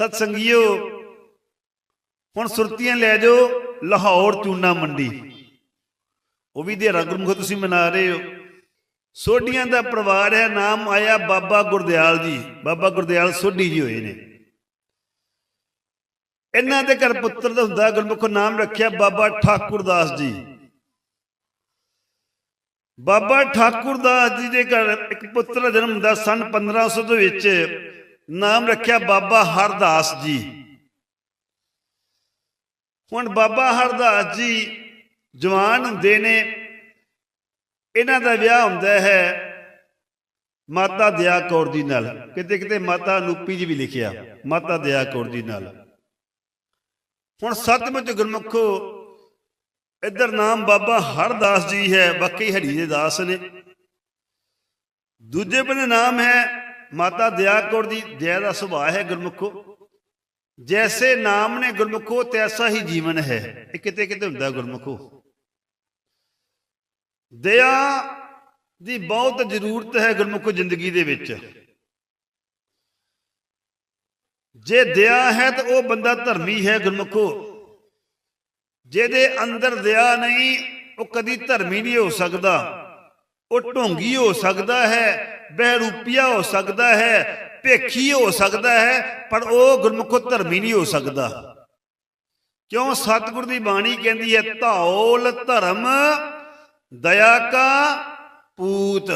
ਸਤ ਸੰਗਿਓ ਹੁਣ ਸੁਰਤੀਆਂ ਲੈ ਜਾਓ ਲਾਹੌਰ ਚੂਨਾ ਮੰਡੀ। ਉਹ ਵੀ ਦੇ ਗੁਰਮੁਖ ਤੁਸੀਂ ਮਨਾ ਰਹੇ ਹੋ। ਸੋਢੀਆਂ ਦਾ ਪਰਿਵਾਰ ਹੈ, ਨਾਮ ਆਇਆ ਬਾਬਾ ਗੁਰਦਿਆਲ ਜੀ। ਬਾਬਾ ਗੁਰਦਿਆਲ ਸੋਢੀ ਜੀ ਹੋਏ ਨੇ। ਇਹਨਾਂ ਦੇ ਘਰ ਪੁੱਤਰ ਦਾ ਹੁੰਦਾ ਗੁਰਮੁਖ ਨਾਮ ਰੱਖਿਆ ਬਾਬਾ ਠਾਕੁਰਦਾਸ ਜੀ। ਬਾਬਾ ਠਾਕੁਰਦਾਸ ਜੀ ਦੇ ਘਰ ਇੱਕ ਪੁੱਤਰ ਦਾ ਜਨਮ ਹੁੰਦਾ ਸਨ 1500 ਦੇ ਵਿੱਚ। ਨਾਮ ਰੱਖਿਆ ਬਾਬਾ ਹਰਦਾਸ ਜੀ। ਹੁਣ ਬਾਬਾ ਹਰਦਾਸ ਜੀ ਜਵਾਨ ਹੁੰਦੇ ਨੇ, ਇਹਨਾਂ ਦਾ ਵਿਆਹ ਹੁੰਦਾ ਹੈ ਮਾਤਾ ਦਇਆ ਕੌਰ ਜੀ ਨਾਲ। ਕਿਤੇ ਕਿਤੇ ਮਾਤਾ ਨੂਪੀ ਜੀ ਵੀ ਲਿਖਿਆ, ਮਾਤਾ ਦਇਆ ਕੌਰ ਜੀ ਨਾਲ। ਹੁਣ ਸਤਿਮੁਚ ਗੁਰਮੁਖੋ, ਇੱਧਰ ਨਾਮ ਬਾਬਾ ਹਰਦਾਸ ਜੀ ਹੈ, ਬਾਕੀ ਹਰੀ ਦੇ ਦਾਸ ਨੇ। ਦੂਜੇ ਬੰਨੇ ਨਾਮ ਹੈ ਮਾਤਾ ਦਇਆ ਕੌਰ ਦੀ ਦਇਆ ਦਾ ਸੁਭਾਅ ਹੈ ਗੁਰਮੁਖੋ। ਜੈਸੇ ਨਾਮ ਨੇ ਗੁਰਮੁਖੋ, ਤੈਸਾ ਹੀ ਜੀਵਨ ਹੈ। ਇਹ ਕਿਤੇ ਕਿਤੇ ਹੁੰਦਾ ਗੁਰਮੁਖੋ। ਦਇਆ ਦੀ ਬਹੁਤ ਜ਼ਰੂਰਤ ਹੈ ਗੁਰਮੁਖੋ ਜ਼ਿੰਦਗੀ ਦੇ ਵਿੱਚ। ਜੇ ਦਇਆ ਹੈ ਤਾਂ ਉਹ ਬੰਦਾ ਧਰਮੀ ਹੈ ਗੁਰਮੁਖੋ। ਜਿਹਦੇ ਅੰਦਰ ਦਇਆ ਨਹੀਂ, ਉਹ ਕਦੀ ਧਰਮੀ ਨਹੀਂ ਹੋ ਸਕਦਾ। ਉਹ ਢੋਂਗੀ ਹੋ ਸਕਦਾ ਹੈ। ਬਹਿਰੂਪੀਆ ਹੋ ਸਕਦਾ ਹੈ, ਭੇਖੀ ਹੋ ਸਕਦਾ ਹੈ, ਪਰ ਉਹ ਗੁਰਮੁਖੋ ਧਰਮੀ ਨਹੀਂ ਹੋ ਸਕਦਾ। ਕਿਉਂ ਸਤਿਗੁਰ ਦੀ ਬਾਣੀ ਕਹਿੰਦੀ ਹੈ, ਧੌਲ ਧਰਮ ਦਇਆ ਕਾ ਪੂਤ।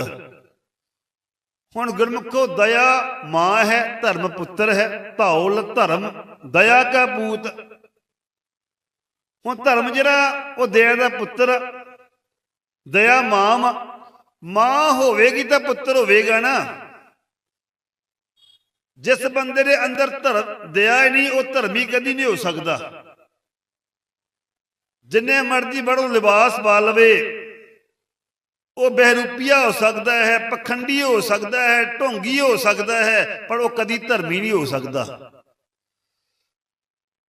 ਹੁਣ ਗੁਰਮੁਖੋ ਦਇਆ ਮਾਂ ਹੈ, ਧਰਮ ਪੁੱਤਰ ਹੈ, ਧੌਲ ਧਰਮ ਦਇਆ ਕਾ ਪੂਤ। ਹੁਣ ਧਰਮ ਜਿਹੜਾ, ਉਹ ਦਇਆ ਦਾ ਪੁੱਤਰ, ਦਇਆ ਮਾਂ ਮਾਂ ਹੋਵੇਗੀ ਤਾਂ ਪੁੱਤਰ ਹੋਵੇਗਾ ਨਾ। ਜਿਸ ਬੰਦੇ ਦੇ ਅੰਦਰ ਧਰਮ ਦਇਆ ਹੀ ਨਹੀਂ, ਉਹ ਧਰਮੀ ਕਦੀ ਨਹੀਂ ਹੋ ਸਕਦਾ। ਜਿੰਨੇ ਮਰਜ਼ੀ ਬੜੋ ਲਿਬਾਸ ਪਾ ਲਵੇ, ਉਹ ਬਹਿਰੂਪੀਆ ਹੋ ਸਕਦਾ ਹੈ, ਪਖੰਡੀ ਹੋ ਸਕਦਾ ਹੈ, ਢੋਂਗੀ ਹੋ ਸਕਦਾ ਹੈ, ਪਰ ਉਹ ਕਦੀ ਧਰਮੀ ਨਹੀਂ ਹੋ ਸਕਦਾ।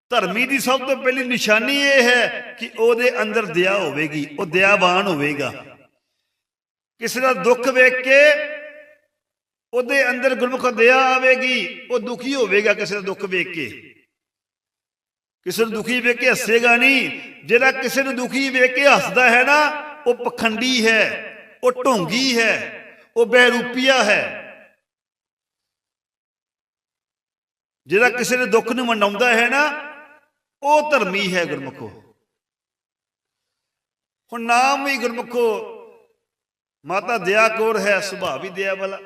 ਧਰਮੀ ਦੀ ਸਭ ਤੋਂ ਪਹਿਲੀ ਨਿਸ਼ਾਨੀ ਇਹ ਹੈ ਕਿ ਉਹਦੇ ਅੰਦਰ ਦਇਆ ਹੋਵੇਗੀ, ਉਹ ਦਇਆਵਾਨ ਹੋਵੇਗਾ। ਕਿਸੇ ਦਾ ਦੁੱਖ ਵੇਖ ਕੇ ਉਹਦੇ ਅੰਦਰ ਗੁਰਮੁਖ ਦਇਆ ਆਵੇਗੀ, ਉਹ ਦੁਖੀ ਹੋਵੇਗਾ ਕਿਸੇ ਦਾ ਦੁੱਖ ਵੇਖ ਕੇ। ਕਿਸੇ ਨੂੰ ਦੁਖੀ ਵੇਖ ਕੇ ਹੱਸੇਗਾ ਨਹੀਂ, ਜਿਹੜਾ ਕਿਸੇ ਨੂੰ ਦੁਖੀ ਵੇਖ ਕੇ ਹੱਸਦਾ ਹੈ ਨਾ, ਉਹ ਪਖੰਡੀ ਹੈ, ਉਹ ਢੋਂਗੀ ਹੈ, ਉਹ ਬਹਿਰੂਪੀਆ ਹੈ। ਜਿਹੜਾ ਕਿਸੇ ਦੇ ਦੁੱਖ ਨੂੰ ਮਨਾਉਂਦਾ ਹੈ ਨਾ, ਉਹ ਧਰਮੀ ਹੈ ਗੁਰਮੁਖੋ। ਹੁਣ ਨਾਮ ਹੀ ਗੁਰਮੁਖੋ ਮਾਤਾ ਦਇਆ ਕੌਰ ਹੈ, ਸੁਭਾਅ ਵੀ ਦਇਆ ਵਾਲਾ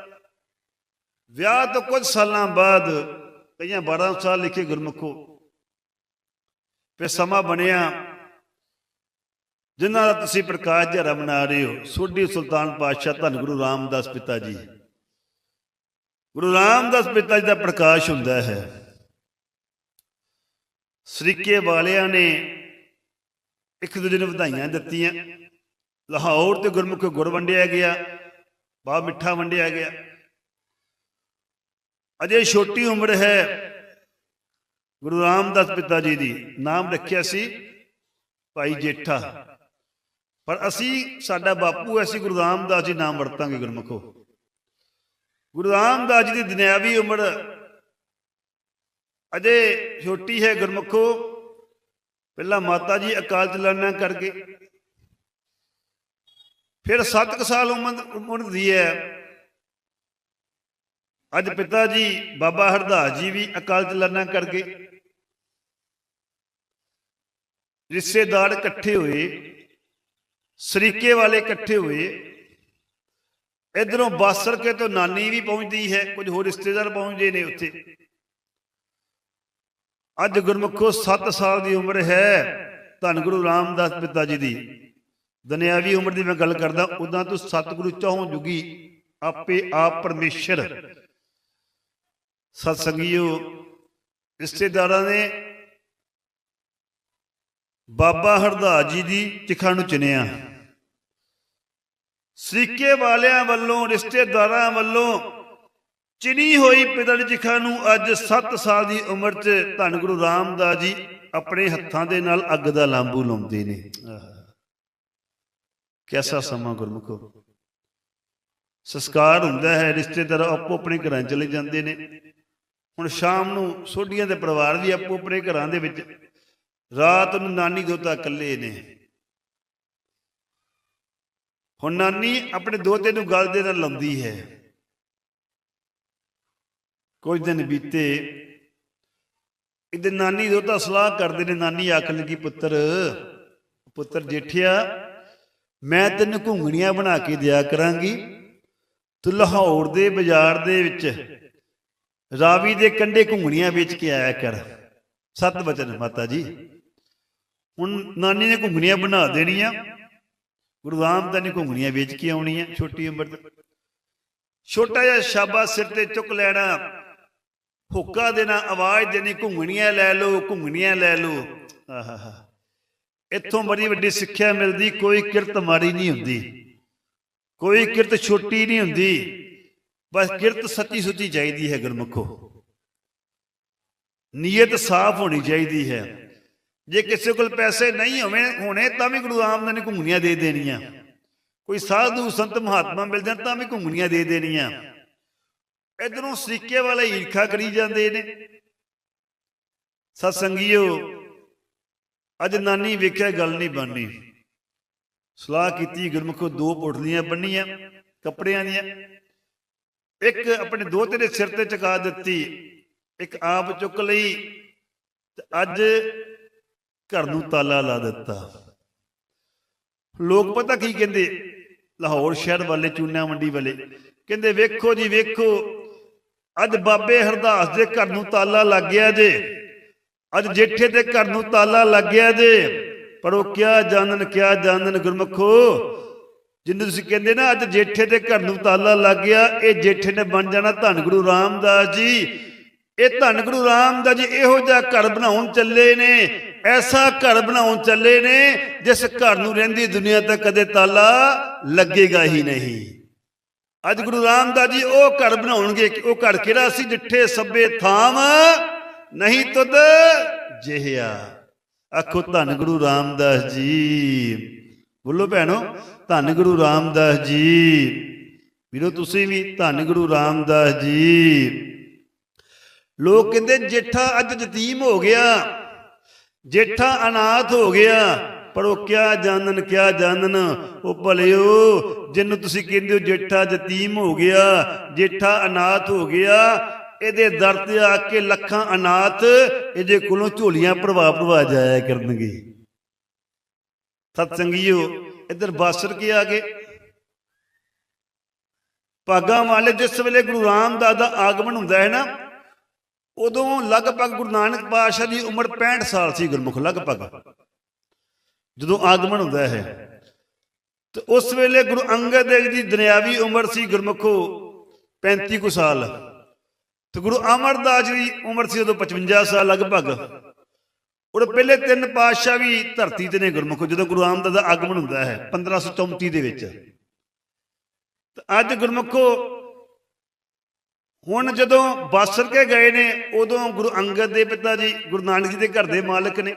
ਵਿਆਹ ਤੋਂ ਕੁਝ ਸਾਲਾਂ ਬਾਅਦ ਕਈਆਂ 12 ਸਾਲ ਲਿਖੇ ਗੁਰਮੁਖੋ। ਫਿਰ ਸਮਾਂ ਬਣਿਆ, ਜਿਨ੍ਹਾਂ ਦਾ ਤੁਸੀਂ ਪ੍ਰਕਾਸ਼ ਜਰਾ ਮਨਾ ਰਹੇ ਹੋ, ਸੋਢੀ ਸੁਲਤਾਨ ਪਾਤਸ਼ਾਹ ਧੰਨ ਗੁਰੂ ਰਾਮਦਾਸ ਪਿਤਾ ਜੀ ਗੁਰੂ ਰਾਮਦਾਸ ਪਿਤਾ ਜੀ ਦਾ ਪ੍ਰਕਾਸ਼ ਹੁੰਦਾ ਹੈ। ਸਰੀਕੇ ਵਾਲਿਆਂ ਨੇ ਇੱਕ ਦੂਜੇ ਨੂੰ ਵਧਾਈਆਂ ਦਿੱਤੀਆਂ। ਲਾਹੌਰ ਤੇ ਗੁਰਮੁਖ ਗੁਰ ਵੰਡਿਆ ਗਿਆ ਬਾ ਮਿੱਠਾ ਵੰਡਿਆ ਗਿਆ। ਅਜੇ ਛੋਟੀ ਉਮਰ ਹੈ ਗੁਰੂ ਰਾਮਦਾਸ ਪਿਤਾ ਜੀ ਦੀ ਨਾਮ ਰੱਖਿਆ ਸੀ ਭਾਈ ਜੇਠਾ। ਪਰ ਅਸੀਂ ਸਾਡਾ ਬਾਪੂ ਹੈ, ਅਸੀਂ ਗੁਰੂ ਰਾਮਦਾਸ ਜੀ ਨਾਮ ਵਰਤਾਂਗੇ ਗੁਰਮੁਖੋ। ਗੁਰੂ ਰਾਮਦਾਸ ਜੀ ਦੀ ਦੁਨਿਆਵੀ ਉਮਰ ਅਜੇ ਛੋਟੀ ਹੈ ਗੁਰਮੁਖੋ। ਪਹਿਲਾਂ ਮਾਤਾ ਜੀ ਅਕਾਲ ਚਲਾਣਾ ਕਰਕੇ ਫਿਰ 7 ਸਾਲ ਉਮਰ ਉਮਰ ਦੀ ਹੈ। ਅੱਜ ਪਿਤਾ ਜੀ ਬਾਬਾ ਹਰਦਾਸ ਜੀ ਵੀ ਅਕਾਲ ਚਲਾਣਾ ਕਰ ਗਏ ਰਿਸ਼ਤੇਦਾਰ ਇਕੱਠੇ ਹੋਏ, ਸਰੀਕੇ ਵਾਲੇ ਇਕੱਠੇ ਹੋਏ। ਇਧਰੋਂ ਬਾਸਰਕੇ ਤੋਂ ਨਾਨੀ ਵੀ ਪਹੁੰਚਦੀ ਹੈ, ਕੁਝ ਹੋਰ ਰਿਸ਼ਤੇਦਾਰ ਪਹੁੰਚਦੇ ਨੇ ਉੱਥੇ। ਅੱਜ ਗੁਰਮੁਖੋ 7 ਸਾਲ ਦੀ ਉਮਰ ਹੈ, ਧੰਨ ਗੁਰੂ ਰਾਮਦਾਸ ਪਿਤਾ ਜੀ ਦੀ। ਦੁਨਿਆਵੀ ਉਮਰ ਦੀ ਮੈਂ ਗੱਲ ਕਰਦਾ ਉਦਾਂ ਤੋਂ ਸਤਿਗੁਰੂ ਚਾਹੋਂ ਜੁਗੀ, ਆਪੇ ਆਪ ਪਰਮੇਸ਼ਰ ਸਤ ਸੰਗੀਓ ਰਿਸ਼ਤੇਦਾਰਾਂ ਨੇ ਬਾਬਾ ਹਰਦਾਸ ਜੀ ਦੀ ਚਿਖਾ ਨੂੰ ਚੁਣਿਆ ਸਿੱਕੇ ਵਾਲਿਆਂ ਵੱਲੋਂ, ਰਿਸ਼ਤੇਦਾਰਾਂ ਵੱਲੋਂ ਚਿਣੀ ਹੋਈ ਪਿਤਾ ਦੀ ਚਿਖਾ ਨੂੰ ਅੱਜ 7 ਸਾਲ ਦੀ ਉਮਰ 'ਚ ਧੰਨ ਗੁਰੂ ਰਾਮਦਾਸ ਜੀ ਆਪਣੇ ਹੱਥਾਂ ਦੇ ਨਾਲ ਅੱਗ ਦਾ ਲਾਂਬੂ ਲਾਉਂਦੇ ਨੇ ਆਹਾ। ਕੈਸਾ ਸਮਾਂ ਗੁਰਮੁਖੋ? ਸੰਸਕਾਰ ਹੁੰਦਾ ਹੈ, ਰਿਸ਼ਤੇਦਾਰ ਆਪੋ ਆਪਣੇ ਘਰਾਂ ਚਲੇ ਜਾਂਦੇ ਨੇ। ਹੁਣ ਸ਼ਾਮ ਨੂੰ ਸੋਢੀਆਂ ਦੇ ਪਰਿਵਾਰ ਵੀ ਆਪੋ ਆਪਣੇ ਘਰਾਂ ਦੇ ਵਿੱਚ ਰਾਤ ਨੂੰ ਨਾਨੀ ਦੋਤਾ ਇਕੱਲੇ ਨੇ। ਹੁਣ ਨਾਨੀ ਆਪਣੇ ਦੋਤੇ ਨੂੰ ਗੱਲ ਦੇ ਨਾਲ ਲਾਉਂਦੀ ਹੈ। ਕੁਝ ਦਿਨ ਬੀਤੇ ਇਹਦੇ ਨਾਨੀ ਦੋਤਾ ਸਲਾਹ ਕਰਦੇ ਨੇ, ਨਾਨੀ ਆਖ ਲੱਗੀ, ਪੁੱਤਰ ਪੁੱਤਰ ਜੇਠਿਆ ਮੈਂ ਤੈਨੂੰ ਘੁੰਗਣੀਆਂ ਬਣਾ ਕੇ ਦਿਆ ਕਰਾਂਗੀ। ਤੂੰ ਲਾਹੌਰ ਦੇ ਬਾਜ਼ਾਰ ਦੇ ਵਿੱਚ ਰਾਵੀ ਦੇ ਕੰਢੇ ਘੁੰਗਣੀਆਂ ਵੇਚ ਕੇ ਆਇਆ ਕਰ। ਸਤ ਵਚਨ ਮਾਤਾ ਜੀ। ਹੁਣ ਨਾਨੀ ਨੇ ਘੁੰਗਣੀਆਂ ਬਣਾ ਦੇਣੀਆਂ। ਗੁਰੂ ਰਾਮਦਾਸ ਨੇ ਘੁੰਗਣੀਆਂ ਵੇਚ ਕੇ ਆਉਣੀਆਂ ਛੋਟੀ ਉਮਰ ਦੇ ਛੋਟਾ ਜਿਹਾ ਸ਼ਾਬਾ ਸਿਰ ਤੇ ਚੁੱਕ ਲੈਣਾ। ਹੁੱਕਾ ਦੇਣਾ, ਆਵਾਜ਼ ਦੇਣੀ, ਘੁੰਗਣੀਆਂ ਲੈ ਲਓ, ਘੁੰਗਣੀਆਂ ਲੈ ਲਓ। ਆਹਾਹਾ ਇੱਥੋਂ ਬੜੀ ਵੱਡੀ ਸਿੱਖਿਆ ਮਿਲਦੀ, ਕੋਈ ਕਿਰਤ ਮਾੜੀ ਨਹੀਂ ਹੁੰਦੀ। ਕੋਈ ਕਿਰਤ ਛੋਟੀ ਨਹੀਂ ਹੁੰਦੀ। ਬਸ ਕਿਰਤ ਸੱਚੀ ਸੁੱਚੀ ਚਾਹੀਦੀ ਹੈ ਗੁਰਮੁਖੋ। ਨੀਅਤ ਸਾਫ਼ ਹੋਣੀ ਚਾਹੀਦੀ ਹੈ। ਜੇ ਕਿਸੇ ਕੋਲ ਪੈਸੇ ਨਹੀਂ ਹੋਵੇ, ਹੋਣੇ, ਤਾਂ ਵੀ ਗੁਰੂ ਰਾਮਦਾਸ ਨੇ ਘੁੰਗਣੀਆਂ ਦੇ ਦੇਣੀਆਂ। ਕੋਈ ਸਾਧੂ, ਸੰਤ, ਮਹਾਤਮਾ ਮਿਲ ਜਾਣ, ਤਾਂ ਵੀ ਘੁੰਗਣੀਆਂ ਦੇ ਦੇਣੀਆਂ। ਇਧਰੋਂ ਸਰੀਕੇ ਵਾਲੇ ਈਰਖਾ ਕਰੀ ਜਾਂਦੇ ਨੇ। ਸਤਸੰਗੀਓ ਅੱਜ ਨਾਨੀ ਵੇਖਿਆ ਗੱਲ ਨਹੀਂ ਬਣਨੀ। ਸਲਾਹ ਕੀਤੀ, ਗੁਰਮੁਖੋ ਦੋ ਪੋਟਲੀਆਂ ਬੰਨੀਆਂ, ਕੱਪੜਿਆਂ ਦੀਆਂ। ਇੱਕ ਆਪਣੇ ਦੋ ਤੇਰੇ ਸਿਰ ਤੇ ਚੁਕਾ ਦਿੱਤੀ, ਇੱਕ ਆਪ ਚੁੱਕ ਲਈ ਤੇ ਅੱਜ ਘਰ ਨੂੰ ਤਾਲਾ ਲਾ ਦਿੱਤਾ। ਲੋਕ ਪਤਾ ਕੀ ਕਹਿੰਦੇ, ਲਾਹੌਰ ਸ਼ਹਿਰ ਵਾਲੇ, ਚੂਨਾ ਮੰਡੀ ਵਾਲੇ, ਕਹਿੰਦੇ, ਵੇਖੋ ਜੀ, ਵੇਖੋ, ਅੱਜ ਬਾਬੇ ਹਰਦਾਸ ਦੇ ਘਰ ਨੂੰ ਤਾਲਾ ਲੱਗ ਗਿਆ ਜੇ। ਅੱਜ ਜੇਠੇ ਦੇ ਘਰ ਨੂੰ ਤਾਲਾ ਲੱਗ ਗਿਆ ਜੇ, ਪਰ ਉਹ ਕਿਆ ਜਾਣਨ ਕਿਆ ਜਾਣਨ ਗੁਰਮਖੋ। ਜਿੰਨੂੰ ਤੁਸੀਂ ਕਹਿੰਦੇ ਨਾ, ਅੱਜ ਜੇਠੇ ਦੇ ਘਰ ਨੂੰ ਤਾਲਾ ਲੱਗ ਗਿਆ ਇਹ ਜੇਠੇ ਨੇ ਬਣ ਜਾਣਾ ਧੰਨ ਗੁਰੂ ਰਾਮਦਾਸ ਜੀ। ਇਹ ਧੰਨ ਗੁਰੂ ਰਾਮਦਾਸ ਜੀ ਇਹੋ ਜਿਹਾ ਘਰ ਬਣਾਉਣ ਚੱਲੇ ਨੇ, ਐਸਾ ਘਰ ਬਣਾਉਣ ਚੱਲੇ ਨੇ, ਜਿਸ ਘਰ ਨੂੰ ਰਹਿੰਦੀ ਦੁਨੀਆ ਤੱਕ ਕਦੇ ਤਾਲਾ ਲੱਗੇਗਾ ਹੀ ਨਹੀਂ। ਅੱਜ ਗੁਰੂ ਰਾਮਦਾਸ ਜੀ ਉਹ ਘਰ ਬਣਾਉਣਗੇ, ਉਹ ਘਰ ਕਿਹੜਾ ਸੀ? ਜਿੱਠੇ ਸੱਬੇ ਥਾਮ ਨਹੀਂ ਤੁਧ ਜਿਹਿਆ। ਆਖੋ ਧੰਨ ਗੁਰੂ ਰਾਮਦਾਸ ਜੀ। ਬੋਲੋ ਭੈਣੋ ਧੰਨ ਗੁਰੂ ਰਾਮਦਾਸ ਜੀ। ਵੀਰੋ ਤੁਸੀਂ ਵੀ ਧੰਨ ਗੁਰੂ ਰਾਮਦਾਸ ਜੀ। ਲੋਕ ਕਹਿੰਦੇ ਜੇਠਾ ਅੱਜ ਯਤੀਮ ਹੋ ਗਿਆ। ਜੇਠਾ ਅਨਾਥ ਹੋ ਗਿਆ। ਪਰ ਉਹ ਕਿਆ ਜਾਣਨ ਕਿਆ ਜਾਣਨ? ਉਹ ਭਲਿਓ ਜਿਹਨੂੰ ਤੁਸੀਂ ਕਹਿੰਦੇ ਹੋ ਜੇਠਾ ਯਤੀਮ ਹੋ ਗਿਆ। ਜੇਠਾ ਅਨਾਥ ਹੋ ਗਿਆ। ਇਹਦੇ ਦਰ ਤੇ ਆ ਕੇ ਲੱਖਾਂ ਅਨਾਥ ਇਹਦੇ ਕੋਲੋਂ ਝੋਲੀਆਂ ਪ੍ਰਭਾਵ ਪ੍ਰਭਾ ਜਾਇਆ ਕਰਨਗੇ। ਸਤਸੰਗੀਓ, ਇੱਧਰ ਬਾਸਰ ਕੀ ਆ ਗਏ? ਭਾਗਾ ਵਾਲੇ ਜਿਸ ਵੇਲੇ ਗੁਰੂ ਰਾਮਦਾਸ ਦਾ ਆਗਮਨ ਹੁੰਦਾ ਹੈ ਨਾ, ਉਦੋਂ ਲਗਭਗ ਗੁਰੂ ਨਾਨਕ ਪਾਤਸ਼ਾਹ ਦੀ ਉਮਰ 65 ਸਾਲ ਸੀ ਗੁਰਮੁਖ, ਲਗਭਗ। ਜਦੋਂ ਆਗਮਨ ਹੁੰਦਾ ਹੈ, ਤੇ ਉਸ ਵੇਲੇ ਗੁਰੂ ਅੰਗਦ ਦੇਵ ਜੀ ਦੁਨਿਆਵੀ ਉਮਰ ਸੀ ਗੁਰਮੁਖੋ 35 ਕੁ ਸਾਲ। ਤੇ ਗੁਰੂ ਅਮਰਦਾਸ ਜੀ ਦੀ ਉਮਰ ਸੀ ਉਦੋਂ 55 ਸਾਲ ਲਗਭਗ। ਉਹ ਪਹਿਲੇ ਤਿੰਨ ਪਾਤਸ਼ਾਹ ਵੀ ਧਰਤੀ ਤੇ ਨੇ ਗੁਰਮੁਖ, ਜਦੋਂ ਗੁਰੂ ਰਾਮਦਾਸ ਦਾ ਆਗਮਨ ਹੁੰਦਾ ਹੈ 1534 ਦੇ ਵਿੱਚ। ਅੱਜ ਗੁਰਮੁਖੋ, ਹੁਣ ਜਦੋਂ ਬਾਸਰ ਕੇ ਗਏ ਨੇ, ਉਦੋਂ ਗੁਰੂ ਅੰਗਦ ਦੇ ਪਿਤਾ ਜੀ, ਗੁਰੂ ਨਾਨਕ ਜੀ ਦੇ ਘਰ ਦੇ ਮਾਲਕ ਨੇ।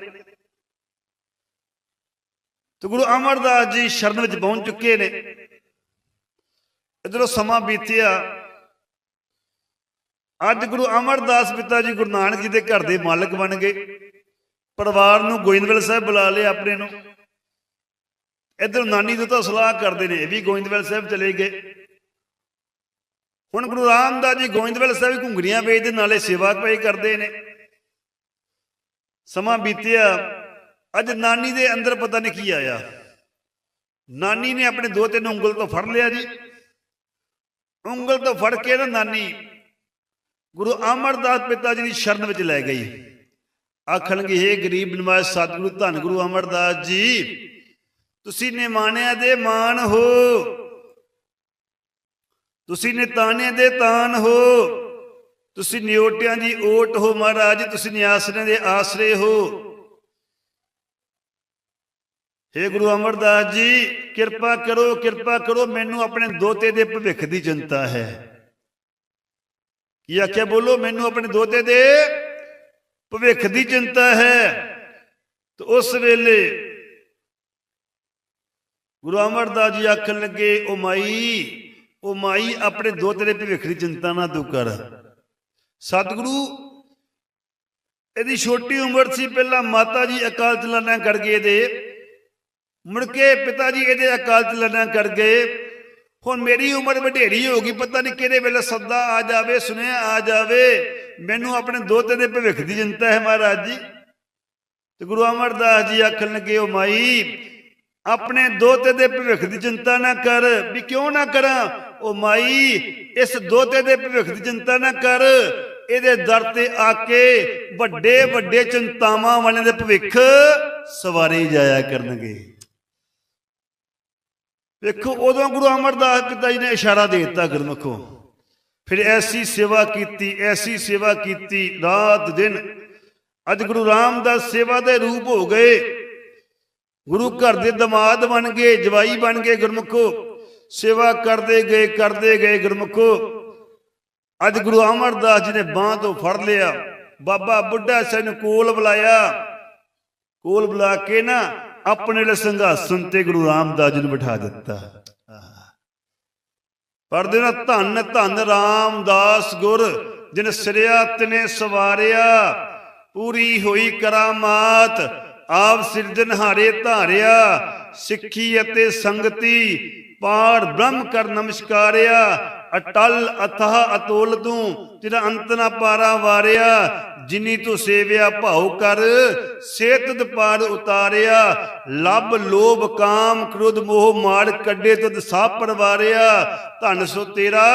ਤੇ ਗੁਰੂ ਅਮਰਦਾਸ ਜੀ ਸ਼ਰਨ ਵਿੱਚ ਪਹੁੰਚ ਚੁੱਕੇ ਨੇ। ਇਧਰੋਂ ਸਮਾਂ ਬੀਤਿਆ ਅੱਜ ਗੁਰੂ ਅਮਰਦਾਸ ਪਿਤਾ ਜੀ ਗੁਰੂ ਨਾਨਕ ਜੀ ਦੇ ਘਰ ਦੇ ਮਾਲਕ ਬਣ ਗਏ। ਪਰਿਵਾਰ ਨੂੰ ਗੋਇੰਦਵਾਲ ਸਾਹਿਬ ਬੁਲਾ ਲਿਆ ਆਪਣੇ ਨੂੰ। ਇਧਰ ਨਾਨੀ ਤੋਂ ਤਾਂ ਸਲਾਹ ਕਰਦੇ ਨੇ, ਇਹ ਵੀ ਗੋਇੰਦਵਾਲ ਸਾਹਿਬ ਚਲੇ ਗਏ। ਹੁਣ ਗੁਰੂ ਰਾਮਦਾਸ ਜੀ ਗੋਇੰਦਵਾਲ ਸਾਹਿਬ ਘੁੰਗਰੀਆਂ ਵੇਚਦੇ, ਨਾਲੇ ਸੇਵਾ ਪਈ ਕਰਦੇ ਨੇ। ਸਮਾਂ ਬੀਤਿਆ, ਅੱਜ ਨਾਨੀ ਦੇ ਅੰਦਰ ਪਤਾ ਨਹੀਂ ਕੀ ਆਇਆ। ਨਾਨੀ ਨੇ ਆਪਣੇ ਦੋ ਤਿੰਨ ਉਂਗਲ ਤੋਂ ਫੜ ਲਿਆ ਜੀ। ਉਂਗਲ ਤੋਂ ਫੜ ਕੇ ਨਾ ਨਾਨੀ ਗੁਰੂ ਅਮਰਦਾਸ ਪਿਤਾ ਜੀ ਦੀ ਸ਼ਰਨ ਵਿੱਚ ਲੈ ਗਈ। ਆਖਣਗੇ, ਹੇ ਗਰੀਬ ਨਿਵਾਜ ਸਤਿਗੁਰੂ, ਧੰਨ ਗੁਰੂ ਅਮਰਦਾਸ ਜੀ, ਤੁਸੀਂ ਨਿਮਾਣਿਆਂ ਦੇ ਮਾਨ ਹੋ। ਤੁਸੀਂ ਨਿਤਾਣਿਆਂ ਦੇ ਤਾਨ ਹੋ। ਤੁਸੀਂ ਨਿਓਟਿਆਂ ਦੀ ਓਟ ਹੋ ਮਹਾਰਾਜ, ਤੁਸੀਂ ਨਿਆਸਰਿਆਂ ਦੇ ਆਸਰੇ ਹੋ। ਹੇ ਗੁਰੂ ਅਮਰਦਾਸ ਜੀ, ਕਿਰਪਾ ਕਰੋ ਕਿਰਪਾ ਕਰੋ, ਮੈਨੂੰ ਆਪਣੇ ਦੋਤੇ ਦੇ ਭਵਿੱਖ ਦੀ ਚਿੰਤਾ ਹੈ। ਕੀ ਆਖਿਆ, ਬੋਲੋ, ਮੈਨੂੰ ਆਪਣੇ ਦੋਤੇ ਦੇ ਭਵਿੱਖ ਦੀ ਚਿੰਤਾ ਹੈ। ਤੇ ਉਸ ਵੇਲੇ ਗੁਰੂ ਅਮਰਦਾਸ ਜੀ ਆਖਣ ਲੱਗੇ ਉਹ ਮਾਈ ਉਹ ਮਾਈ, ਆਪਣੇ ਦੋਤੇ ਦੇ ਭਵਿੱਖ ਦੀ ਚਿੰਤਾ ਨਾ ਤੂੰ ਕਰ। ਸਤਿਗੁਰੂ, ਇਹਦੀ ਛੋਟੀ ਉਮਰ ਸੀ, ਪਹਿਲਾਂ ਮਾਤਾ ਜੀ ਅਕਾਲ ਚਲਾਣਾ ਕਰ ਗਏ ਦੇ ਮੁੜ ਕੇ ਪਿਤਾ ਜੀ ਇਹਦੇ ਅਕਾਲ ਚਲਾਣਾ ਕਰ ਗਏ ਹੁਣ ਮੇਰੀ ਉਮਰ ਵਡੇਰੀ ਹੋ ਗਈ, ਪਤਾ ਨਹੀਂ ਕਿਹੜੇ ਵੇਲੇ ਸੱਦਾ ਆ ਜਾਵੇ, ਸੁਨੇਹਾ ਆ ਜਾਵੇ। ਮੈਨੂੰ ਆਪਣੇ ਦੋਤੇ ਦੇ ਭਵਿੱਖ ਦੀ ਚਿੰਤਾ ਹੈ ਮਹਾਰਾਜ ਜੀ। ਤੇ ਗੁਰੂ ਅਮਰਦਾਸ ਜੀ ਆਖਣ ਲੱਗੇ ਉਹ ਮਾਈ, ਆਪਣੇ ਦੋਤੇ ਦੇ ਭਵਿੱਖ ਦੀ ਚਿੰਤਾ ਨਾ ਕਰ, ਵੀ ਕਿਉਂ ਨਾ ਕਰਾਂ? ਉਹ ਮਾਈ, ਇਸ ਦੋਤੇ ਦੇ ਭਵਿੱਖ ਦੀ ਚਿੰਤਾ ਨਾ ਕਰ। ਇਹਦੇ ਦਰ ਤੇ ਆ ਕੇ ਵੱਡੇ ਵੱਡੇ ਚਿੰਤਾਵਾਂ ਵਾਲਿਆਂ ਦੇ ਭਵਿੱਖ ਸਵਾਰੇ ਜਾਇਆ ਕਰਨਗੇ। ਵੇਖੋ ਉਦੋਂ ਗੁਰੂ ਅਮਰਦਾਸ ਪਿਤਾ ਜੀ ਨੇ ਇਸ਼ਾਰਾ ਦੇ ਦਿੱਤਾ ਗੁਰਮਖੋ ਫਿਰ ਐਸੀ ਸੇਵਾ ਕੀਤੀ, ਐਸੀ ਸੇਵਾ ਕੀਤੀ, ਰਾਤ ਦਿਨ। ਅੱਜ ਗੁਰੂ ਰਾਮਦਾਸ ਸੇਵਾ ਦੇ ਰੂਪ ਹੋ ਗਏ। ਗੁਰੂ ਘਰ ਦੇ ਦਮਾਦ ਬਣ ਗਏ, ਜਵਾਈ ਬਣ ਗਏ ਗੁਰਮੁਖੋ ਸੇਵਾ ਕਰਦੇ ਗਏ ਕਰਦੇ ਗਏ ਗੁਰਮੁਖੋ ਅੱਜ ਗੁਰੂ ਅਮਰਦਾਸ ਜੀ ਨੇ ਬਾਹ ਤੋਂ ਫੜ ਲਿਆ। ਬਾਬਾ ਬੁੱਢਾ ਸਿੰਘ ਨੂੰ ਕੋਲ ਬੁਲਾਇਆ। ਕੋਲ ਬੁਲਾ ਕੇ ਨਾ ਆਪਣੇ ਲਈ ਸੰਘਾਸਨ ਤੇ ਗੁਰੂ ਰਾਮਦਾਸ ਜੀ ਨੂੰ ਬਿਠਾ ਦਿੱਤਾ। ਪਰਦੇ ਨਾ ਧੰਨ ਧੰਨ ਰਾਮਦਾਸ ਗੁਰ, ਜਿਨ ਸਿਰਿਆ ਤਨੇ ਸਵਾਰਿਆ, ਪੂਰੀ ਹੋਈ ਕਰਾਮਾਤ, ਆਪ ਸਿਰਜਨਹਾਰੇ ਧਾਰਿਆ, ਸਿੱਖੀ ਅਤੇ ਸੰਗਤੀ ਪਾਰ ਬ੍ਰਹਮ ਕਰ ਨਮਸਕਾਰਿਆ ਅਟਲ ਅਥਹ ਅਤੋਲ ਤੂੰ, ਤੇਰਾ ਅੰਤ ਨਾ ਪਾਰਾ ਵਾਰਿਆ। ਜਿਨੀ ਤੂੰ ਸੇਵਿਆ ਭਾਉ ਕਰ ਸੇਤਦ ਪਾਰ ਉਤਾਰਿਆ। ਲੱਭ ਲੋਭ ਕਾਮ ਕ੍ਰੋਧ ਮੋਹ ਮਾਰ ਕੱਢੇ ਤਦ ਸਾਪ ਪਰਵਾਰਿਆ ਧਨ ਸੋ ਤੇਰਾ